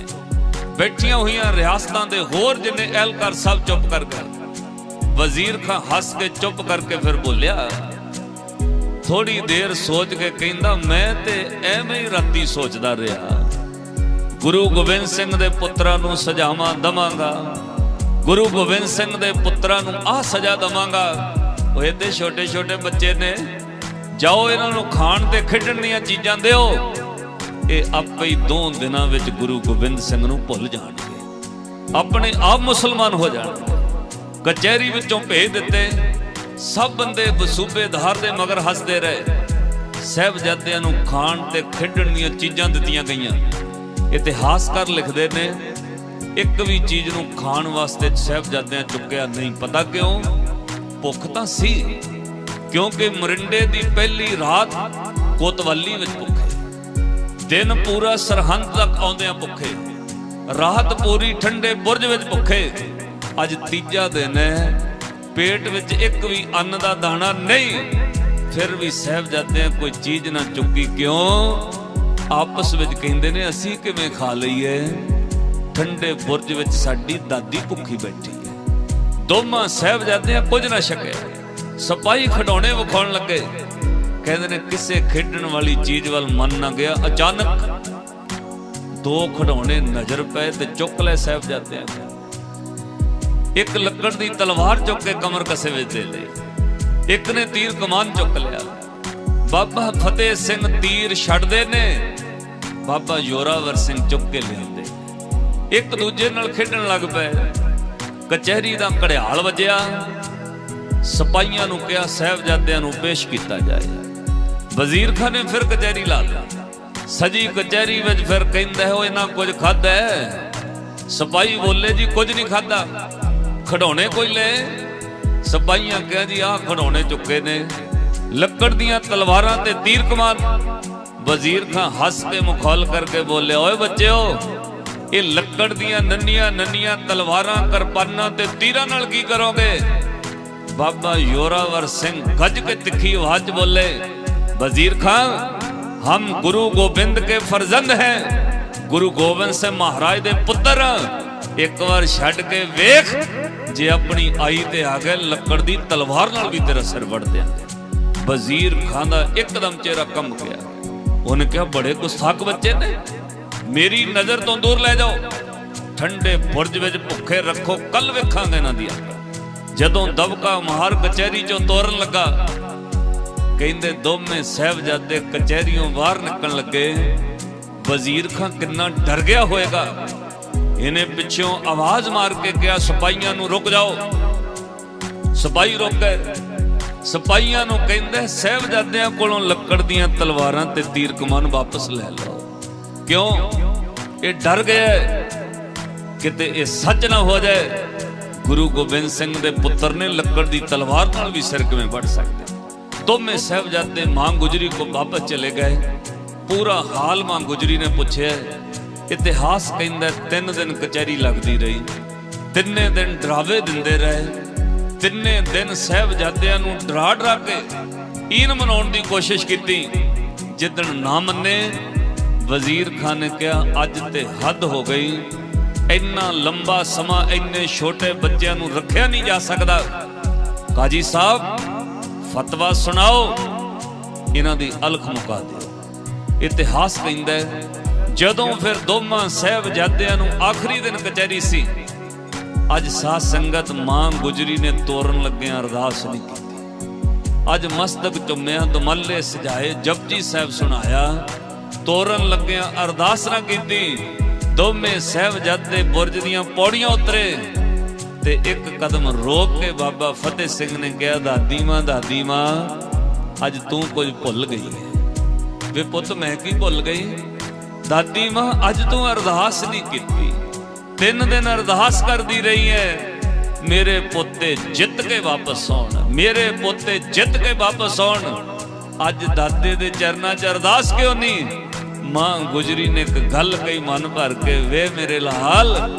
A: ਬੈਠੀਆਂ ਹੋਈਆਂ ਰਿਆਸਤਾਂ ਦੇ ਹੋਰ ਜਿੰਨੇ ਅਹਿਲਕਾਰ ਸਭ ਚੁੱਪ ਕਰ ਗਏ। ਵਜ਼ੀਰ ਖਾਂ ਹੱਸ ਕੇ ਚੁੱਪ ਕਰਕੇ ਫਿਰ ਬੋਲਿਆ ਥੋੜੀ ਦੇਰ ਸੋਚ ਕੇ ਕਹਿੰਦਾ, ਮੈਂ ਤੇ ਐਵੇਂ ਹੀ ਰਾਤੀ ਸੋਚਦਾ ਰਿਹਾ। ਗੁਰੂ ਗੋਬਿੰਦ ਸਿੰਘ ਦੇ ਪੁੱਤਰਾਂ ਨੂੰ ਸਜ਼ਾਵਾਂ ਦਵਾਂਗਾ। ਗੁਰੂ ਗੋਬਿੰਦ ਸਿੰਘ ਦੇ ਪੁੱਤਰਾਂ ਨੂੰ ਆਹ ਸਜ਼ਾ ਦਵਾਂਗਾ। ਉਹ ਇਹਦੇ ਛੋਟੇ ਛੋਟੇ ਬੱਚੇ ਨੇ, ਜਾਓ ਇਹਨਾਂ ਨੂੰ ਖਾਣ ਤੇ ਖੇਡਣ ਦੀਆਂ ਚੀਜ਼ਾਂ ਦਿਓ। ਇਹ ਆਪੇ ਹੀ ਦੋ ਦਿਨਾਂ ਵਿੱਚ ਗੁਰੂ ਗੋਬਿੰਦ ਸਿੰਘ ਨੂੰ ਭੁੱਲ ਜਾਣਗੇ। ਆਪਣੇ ਆਪ ਮੁਸਲਮਾਨ ਹੋ ਜਾਣਗੇ। ਕਚਹਿਰੀ ਵਿੱਚੋਂ ਭੇਜ ਦਿੱਤੇ। ਸਭ ਬੰਦੇ ਬਸੂਬੇਦਾਰ ਦੇ ਮਗਰ ਹੱਸਦੇ ਰਹੇ। ਸਹਿਬਜ਼ਾਦਿਆਂ ਨੂੰ ਖਾਣ ਤੇ ਖੇਡਣ ਦੀਆਂ ਚੀਜ਼ਾਂ ਦਿੱਤੀਆਂ ਗਈਆਂ। ਇਤਿਹਾਸਕਾਰ ਲਿਖਦੇ ਨੇ, ਇੱਕ ਵੀ ਚੀਜ਼ ਨੂੰ ਖਾਣ ਵਾਸਤੇ ਸਹਿਬਜ਼ਾਦਿਆਂ ਚੁੱਕਿਆ ਨਹੀਂ। ਪਤਾ ਕਿਉਂ? ਭੁੱਖ ਤਾਂ ਸੀ। ਕਿਉਂਕਿ ਮਰਿੰਡੇ ਦੀ ਪਹਿਲੀ ਰਾਤ ਕੋਤਵਾਲੀ ਵਿੱਚ ਭੁੱਖ ਦਿਨ ਪੂਰਾ ਸਰਹੰਦ ਤੱਕ ਆਉਂਦਿਆਂ ਭੁੱਖੇ, ਰਾਤ ਪੂਰੀ ਠੰਡੇ ਬੁਰਜ ਵਿੱਚ ਭੁੱਖੇ, ਅੱਜ ਤੀਜਾ ਦਿਨ ਹੈ, ਪੇਟ ਵਿੱਚ ਇੱਕ ਵੀ ਅੰਨ ਦਾ ਦਾਣਾ ਨਹੀਂ, ਫਿਰ ਵੀ ਸਹਿਬਜ਼ਾਦਿਆਂ ਕੋਈ ਚੀਜ਼ ਨਾ ਚੁੱਕੀ ਕਿਉਂ? ਆਪਸ ਵਿੱਚ ਕਹਿੰਦੇ ਨੇ, ਅਸੀਂ ਕਿਵੇਂ ਖਾ ਲਈਏ? ਠੰਡੇ ਬੁਰਜ ਵਿੱਚ ਸਾਡੀ ਦਾਦੀ ਭੁੱਖੀ ਬੈਠੀ ਹੈ। ਦੋਵਾਂ ਸਹਿਬਜ਼ਾਦਿਆਂ ਕੁਝ ਨਾ ਛਕਿਆ ਸਪਾਈ ਖਡਾਉਣੇ ਵਿਖਾਉਣ ਲੱਗੇ। ਕਹਿੰਦੇ ਨੇ ਕਿਸੇ ਖੇਡਣ ਵਾਲੀ ਚੀਜ਼ ਵੱਲ ਮਨ ਨਾ ਗਿਆ। ਅਚਾਨਕ ਦੋ ਖਡਾਉਣੇ ਨਜ਼ਰ ਪਏ ਤੇ ਚੁੱਕ ਲੈ ਸਾਹਿਬਜ਼ਾਦਿਆਂ ਇੱਕ ਲੱਕੜ ਦੀ ਤਲਵਾਰ ਚੁੱਕ ਕੇ ਕਮਰ ਕਸੇ ਵਿੱਚ ਦੇ ਲਈ। ਇੱਕ ਨੇ ਤੀਰ ਕਮਾਨ ਚੁੱਕ ਲਿਆ। ਬਾਬਾ ਫਤਿਹ ਸਿੰਘ ਤੀਰ ਛੱਡਦੇ ਨੇ। ਬਾਬਾ ਜੋਰਾਵਰ ਸਿੰਘ ਚੁੱਕ ਕੇ ਲਿਆਉਂਦੇ। ਇੱਕ ਦੂਜੇ ਨਾਲ ਖੇਡਣ ਲੱਗ ਪਏ। ਕਚਹਿਰੀ ਦਾ ਘੜਿਆਲ ਵੱਜਿਆ। ਸਿਪਾਹੀਆਂ ਨੂੰ ਕਿਹਾ, ਸਾਹਿਬਜ਼ਾਦਿਆਂ ਨੂੰ ਪੇਸ਼ ਕੀਤਾ ਜਾਏ। ਵਜ਼ੀਰ ਖਾਨ ਨੇ ਫਿਰ ਕਚਹਿਰੀ ਲਾ ਲਈ ਸਜੀ ਕਚਹਿਰੀ ਵਿੱਚ ਫਿਰ ਕਹਿੰਦਾ ਹੋ ਇਹਨਾਂ ਕੁਝ ਖਾਦਾ ਹੈ। ਬੋਲੇ, ਜੀ, ਕੁਝ ਨਹੀਂ ਖਾਦਾ ਖਡਾਉਣੇ ਕੋਈ ਲੈ ਸਿਪਾਹੀਆਂ ਕਿਹਾ, ਜੀ, ਆਹ ਖਡਾਉਣੇ ਚੁੱਕੇ ਨੇ। ਲੱਕੜ ਦੀਆਂ ਤਲਵਾਰਾਂ ਤੇ ਤੀਰ ਕਮਾਨ ਵਜ਼ੀਰ ਖਾਨ ਹੱਸ ਕੇ ਮੁਖੌਲ ਕਰਕੇ ਬੋਲਿਆ, ਓਏ ਬੱਚਿਓ, ਇਹ ਲੱਕੜ ਦੀਆਂ ਨੰਨੀਆਂ ਨੰਨੀਆਂ ਤਲਵਾਰਾਂ, ਕਿਰਪਾਨਾਂ ਤੇ ਤੀਰਾਂ ਨਾਲ ਕੀ ਕਰੋਗੇ? ਬਾਬਾ ਯੋਰਾਵਰ ਸਿੰਘ ਗੱਜ ਕੇ ਤਿੱਖੀ ਆਵਾਜ਼ ਬੋਲੇ ਵਜ਼ੀਰ ਖਾਨ ਹਮ ਗੁਰੂ ਗੋਬਿੰਦ ਕੇ ਫਰਜ਼ੰਦ ਹੈ ਗੁਰੂ ਗੋਬਿੰਦ ਸਿੰਘ ਮਹਾਰਾਜ ਦੇ ਪੁੱਤਰ ਇੱਕ ਵਾਰ ਛੱਡ ਕੇ ਵੇਖ ਜੇ ਆਪਣੀ ਆਈ ਤੇ ਆ ਗਏ ਲੱਕੜ ਦੀ ਤਲਵਾਰ ਨਾਲ ਵੀ ਤੇਰਾ ਸਿਰ ਵੜ ਦਿਆਂਗੇ ਵਜ਼ੀਰ ਖਾਨ ਦਾ ਇੱਕਦਮ ਚਿਹਰਾ ਕੰਮ ਗਿਆ ਉਹਨੇ ਕਿਹਾ ਬੜੇ ਗੁਸਤਾਖ ਬੱਚੇ ਨੇ ਮੇਰੀ ਨਜ਼ਰ ਤੋਂ ਦੂਰ ਲੈ ਜਾਓ ਠੰਡੇ ਬੁਰਜ ਵਿੱਚ ਭੁੱਖੇ ਰੱਖੋ ਕੱਲ ਵੇਖਾਂਗੇ ਇਹਨਾਂ ਦੀ ਜਦੋਂ ਦਬਕਾ ਮਹਾਰ ਕਚਹਿਰੀ ਚੋਂ ਤੋਰਨ ਲੱਗਾ ਕਹਿੰਦੇ ਦੋਵੇਂ ਸਹਿਬਜ਼ਾਦੇ ਕਚਹਿਰੀਓਂ ਬਾਹਰ ਨਿਕਲਣ ਲੱਗੇ। ਵਜ਼ੀਰ ਖਾਂ ਕਿੰਨਾ ਡਰ ਗਿਆ ਹੋਏਗਾ। ਇਹਨੇ ਪਿੱਛੋਂ ਆਵਾਜ਼ ਮਾਰ ਕੇ ਕਿਹਾ, ਸਿਪਾਹੀਆਂ ਨੂੰ ਰੁਕ ਜਾਓ। ਸਿਪਾਹੀ ਰੁਕ ਗਏ। ਸਿਪਾਹੀਆਂ ਨੂੰ ਕਹਿੰਦੇ, ਸਹਿਬਜ਼ਾਦਿਆਂ ਕੋਲੋਂ ਲੱਕੜ ਦੀਆਂ ਤਲਵਾਰਾਂ ਤੇ ਤੀਰ ਕਮਾਨ ਵਾਪਸ ਲੈ ਲਓ। ਕਿਉਂ? ਇਹ ਡਰ ਗਿਆ ਕਿਤੇ ਇਹ ਸੱਚ ਨਾ ਹੋ ਜਾਏ, ਗੁਰੂ ਗੋਬਿੰਦ ਸਿੰਘ ਦੇ ਪੁੱਤਰ ਨੇ ਲੱਕੜ ਦੀ ਤਲਵਾਰ ਨਾਲ ਵੀ ਸਿਰ ਕਿਵੇਂ ਵੱਢ ਸਕਦੇ? ਦੋਵੇਂ ਸਹਿਬਜ਼ਾਦੇ ਮਾਂ ਗੁਜਰੀ ਕੋ ਵਾਪਸ ਚਲੇ ਗਏ। ਪੂਰਾ ਹਾਲ ਮਾਂ ਗੁਜਰੀ ਨੇ ਪੁੱਛਿਆ। ਇਤਿਹਾਸ ਕਹਿੰਦਾ ਤਿੰਨ ਦਿਨ ਕਚਹਿਰੀ ਲੱਗਦੀ ਰਹੀ। ਤਿੰਨੇ ਦਿਨ ਡਰਾਵੇ ਦਿੰਦੇ ਰਹੇ। ਤਿੰਨੇ ਦਿਨ ਸਹਿਬਜ਼ਾਦਿਆਂ ਨੂੰ ਡਰਾ ਡਰਾ ਕੇ ਈਨ ਮਨਾਉਣ ਦੀ ਕੋਸ਼ਿਸ਼ ਕੀਤੀ। ਜਿੱਦਣ ਨਾ ਮੰਨੇ, ਵਜ਼ੀਰ ਖਾਨ ਨੇ ਕਿਹਾ, ਅੱਜ ਤੇ ਹੱਦ ਹੋ ਗਈ। ਇੰਨਾ ਲੰਬਾ ਸਮਾਂ ਇੰਨੇ ਛੋਟੇ ਬੱਚਿਆਂ ਨੂੰ ਰੱਖਿਆ ਨਹੀਂ ਜਾ ਸਕਦਾ। ਕਾਜੀ ਸਾਹਿਬ ਫਤਵਾ ਸੁਣਾਓ, ਇਹਨਾਂ ਦੀ ਅਲਖ ਮੁਕਾ ਦਿਓ। ਇਤਿਹਾਸ ਕਹਿੰਦਾ ਜਦੋਂ ਫਿਰ ਦੋਵਾਂ ਸਹਿਬਜ਼ਾਦਿਆਂ ਨੂੰ ਆਖਰੀ ਦਿਨ ਕਚਹਿਰੀ ਸੀ, ਅੱਜ ਸਾਧ ਸੰਗਤ ਮਾਂ ਗੁਜਰੀ ਨੇ ਤੋਰਨ ਲੱਗਿਆਂ ਅਰਦਾਸ ਨਹੀਂ ਕੀਤੀ। ਅੱਜ ਮਸਤਕ ਚੁੰਮਿਆਂ ਦਮੱਲੇ ਸਜਾਏ ਜਪਜੀ ਸਾਹਿਬ ਸੁਣਾਇਆ, ਤੋਰਨ ਲੱਗਿਆਂ ਅਰਦਾਸ ਨਾ ਕੀਤੀ, ਦੋਵੇਂ ਸਹਿਬਜ਼ਾਦੇ ਬੁਰਜ ਦੀਆਂ ਪੌੜੀਆਂ ਉਤਰੇ। ਤੇ ਇੱਕ ਕਦਮ ਰੋਕ ਕੇ ਬਾਬਾ ਫਤਿਹ ਸਿੰਘ ਨੇ ਕਿਹਾ, ਦਾਦੀ ਮਾਂ ਦਾਦੀ ਮਾਂ, ਅੱਜ ਤੂੰ ਕੁਝ ਭੁੱਲ ਗਈ ਹੈ। ਵੇ ਪੁੱਤ, ਮੈਂ ਕੀ ਭੁੱਲ ਗਈ? ਦਾਦੀ ਮਾਂ, ਅੱਜ ਤੂੰ ਅਰਦਾਸ ਨਹੀਂ ਕੀਤੀ। ਤਿੰਨ ਦਿਨ ਅਰਦਾਸ ਕਰਦੀ ਰਹੀ ਹੈ। ਮੇਰੇ ਪੋਤੇ ਜਿੱਤ ਕੇ ਵਾਪਸ ਆਉਣ। ਮੇਰੇ ਪੋਤੇ ਜਿੱਤ ਕੇ ਵਾਪਸ ਆਉਣ। ਅੱਜ ਦਾਦੇ ਦੇ ਚਰਨਾਂ 'ਚ ਅਰਦਾਸ ਕਿਉਂ ਨਹੀਂ? ਮਾਂ ਗੁਜਰੀ ਨੇ ਇੱਕ ਗੱਲ ਕਹੀ ਮਨ ਭਰ ਕੇ, ਵੇ ਮੇਰੇ ਲਾਲ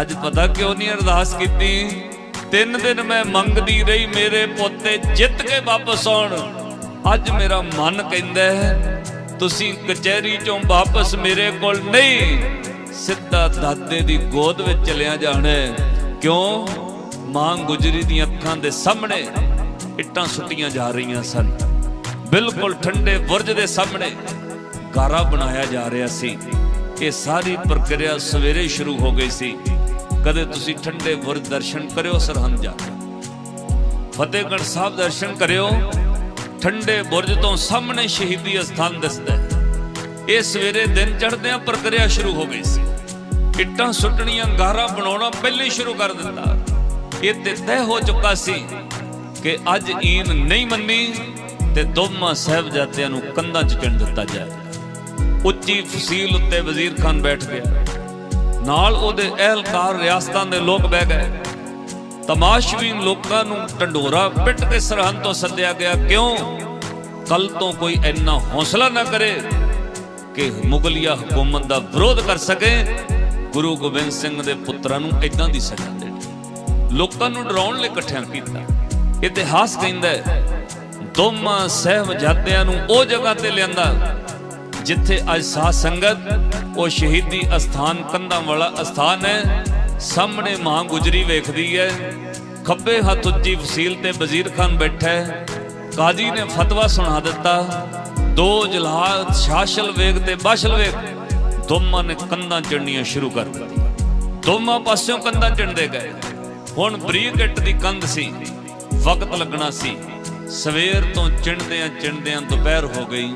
A: ਅੱਜ ਪਤਾ ਕਿਉਂ ਨਹੀਂ ਅਰਦਾਸ ਕੀਤੀ? ਤਿੰਨ ਦਿਨ ਮੈਂ ਮੰਗਦੀ ਰਹੀ, ਮੇਰੇ ਪੋਤੇ ਜਿੱਤ ਕੇ ਵਾਪਸ ਆਉਣ। ਅੱਜ ਮੇਰਾ ਮਨ ਕਹਿੰਦਾ ਹੈ, ਤੁਸੀਂ ਕਚਹਿਰੀ ਚੋਂ ਵਾਪਸ ਮੇਰੇ ਕੋਲ ਨਹੀਂ, ਸਿੱਧਾ ਦਾਦੇ ਦੀ ਗੋਦ ਵਿੱਚ ਚਲਿਆ ਜਾਣਾ ਕਿਉਂ? ਮਾਂ ਗੁਜਰੀ ਦੀਆਂ ਅੱਖਾਂ ਦੇ ਸਾਹਮਣੇ ਇੱਟਾਂ ਸੁੱਟੀਆਂ ਜਾ ਰਹੀਆਂ ਸਨ। ਬਿਲਕੁਲ ਠੰਡੇ ਬੁਰਜ ਦੇ ਸਾਹਮਣੇ ਗਾਰਾ ਬਣਾਇਆ ਜਾ ਰਿਹਾ ਸੀ। ਇਹ ਸਾਰੀ ਪ੍ਰਕਿਰਿਆ ਸਵੇਰੇ ਸ਼ੁਰੂ ਹੋ ਗਈ ਸੀ। ਕਦੇ ਤੁਸੀਂ ਠੰਡੇ ਬੁਰਜ ਦਰਸ਼ਨ ਕਰਿਓ, ਸਰਹੰਦ ਜਾ ਕੇ। ਫਤਿਹਗੜ੍ਹ ਸਾਹਿਬ ਦਰਸ਼ਨ ਕਰਿਓ। ਠੰਡੇ ਬੁਰਜ ਤੋਂ ਸਾਹਮਣੇ ਸ਼ਹੀਦੀ ਅਸਥਾਨ ਦਿਸਦਾ ਹੈ। ਇਹ ਸਵੇਰੇ ਦਿਨ ਚੜ੍ਹਦਿਆਂ ਪ੍ਰਕਿਰਿਆ ਸ਼ੁਰੂ ਹੋ ਗਈ ਸੀ। ਇੱਟਾਂ ਸੁੱਟਣੀਆਂ ਗਾਰਾ ਬਣਾਉਣਾ ਪਹਿਲੇ ਸ਼ੁਰੂ ਕਰ ਦਿੱਤਾ ਇਹ ਤੇ ਤੈਅ ਹੋ ਚੁੱਕਾ ਸੀ ਕਿ ਅੱਜ ਈਨ ਨਹੀਂ ਮੰਨੀ ਤੇ ਦੋਵਾਂ ਸਾਹਿਬਜ਼ਾਦਿਆਂ ਨੂੰ ਕੰਧਾਂ 'ਚ ਚਿਣ ਦਿੱਤਾ ਜਾਏ। ਉੱਚੀ ਫਸੀਲ ਉੱਤੇ ਵਜ਼ੀਰ ਖਾਨ ਬੈਠ ਗਿਆ। ਨਾਲ ਉਹਦੇ ਅਹਿਲਕਾਰ ਰਿਆਸਤਾਂ ਦੇ ਲੋਕ ਬਹਿ ਗਏ। ਤਮਾਸ਼ਵੀਨ ਲੋਕਾਂ ਨੂੰ ਢੰਡੋਰਾ ਪਿੱਟ ਕੇ ਸਰਹੰਦ ਤੋਂ ਸੱਦਿਆ ਗਿਆ, ਕਿਉਂ? ਕੱਲ ਤੋਂ ਕੋਈ ਇੰਨਾ ਹੌਸਲਾ ਨਾ ਕਰੇ ਕਿ ਮੁਗਲਿਆ ਹਕੂਮਤ ਦਾ ਵਿਰੋਧ ਕਰ ਸਕੇ। ਗੁਰੂ ਗੋਬਿੰਦ ਸਿੰਘ ਦੇ ਪੁੱਤਰਾਂ ਨੂੰ ਇਦਾਂ ਦੀ ਸਜ਼ਾ ਦੇਣੀ ਲੋਕਾਂ ਨੂੰ ਡਰਾਉਣ ਲਈ ਇਕੱਠਿਆਂ ਕੀਤਾ। ਇਤਿਹਾਸ ਕਹਿੰਦਾ ਹੈ, ਦੋਵਾਂ ਸਹਿਬਜ਼ਾਦਿਆਂ ਨੂੰ ਉਹ ਜਗ੍ਹਾ ਤੇ ਲਿਆਂਦਾ ਜਿੱਥੇ ਅੱਜ ਸਾਧ ਸੰਗਤ, ਉਹ ਸ਼ਹੀਦੀ ਅਸਥਾਨ ਕੰਧਾਂ ਵਾਲਾ ਅਸਥਾਨ ਹੈ, ਸਾਹਮਣੇ ਮਾਂ ਗੁਜਰੀ ਵੇਖਦੀ ਹੈ, ਖੱਬੇ ਹੱਥ ਉੱਚੀ ਫਸੀਲ ਤੇ ਵਜ਼ੀਰ ਖਾਨ ਬੈਠਾ ਹੈ, ਕਾਜ਼ੀ ਨੇ ਫਤਵਾ ਸੁਣਾ ਦਿੱਤਾ, ਦੋ ਜਲਾਦ ਸ਼ਾਸਲ ਵੇਗ ਤੇ ਬਾਸ਼ਲ ਵੇਗ, ਦੋਵਾਂ ਨੇ ਕੰਧਾਂ ਚੜਨੀਆਂ ਸ਼ੁਰੂ ਕਰ ਦਿੱਤੀਆਂ। ਦੋਵਾਂ ਪਾਸਿਓਂ ਕੰਧਾਂ ਚੜਦੇ ਗਏ। ਹੁਣ ਬਰੀਕ ਦੀ ਕੰਧ ਸੀ, ਵਕਤ ਲੱਗਣਾ ਸੀ, ਸਵੇਰ ਤੋਂ ਚਿਣਦਿਆਂ ਚਿਣਦਿਆਂ ਦੁਪਹਿਰ ਹੋ ਗਈ।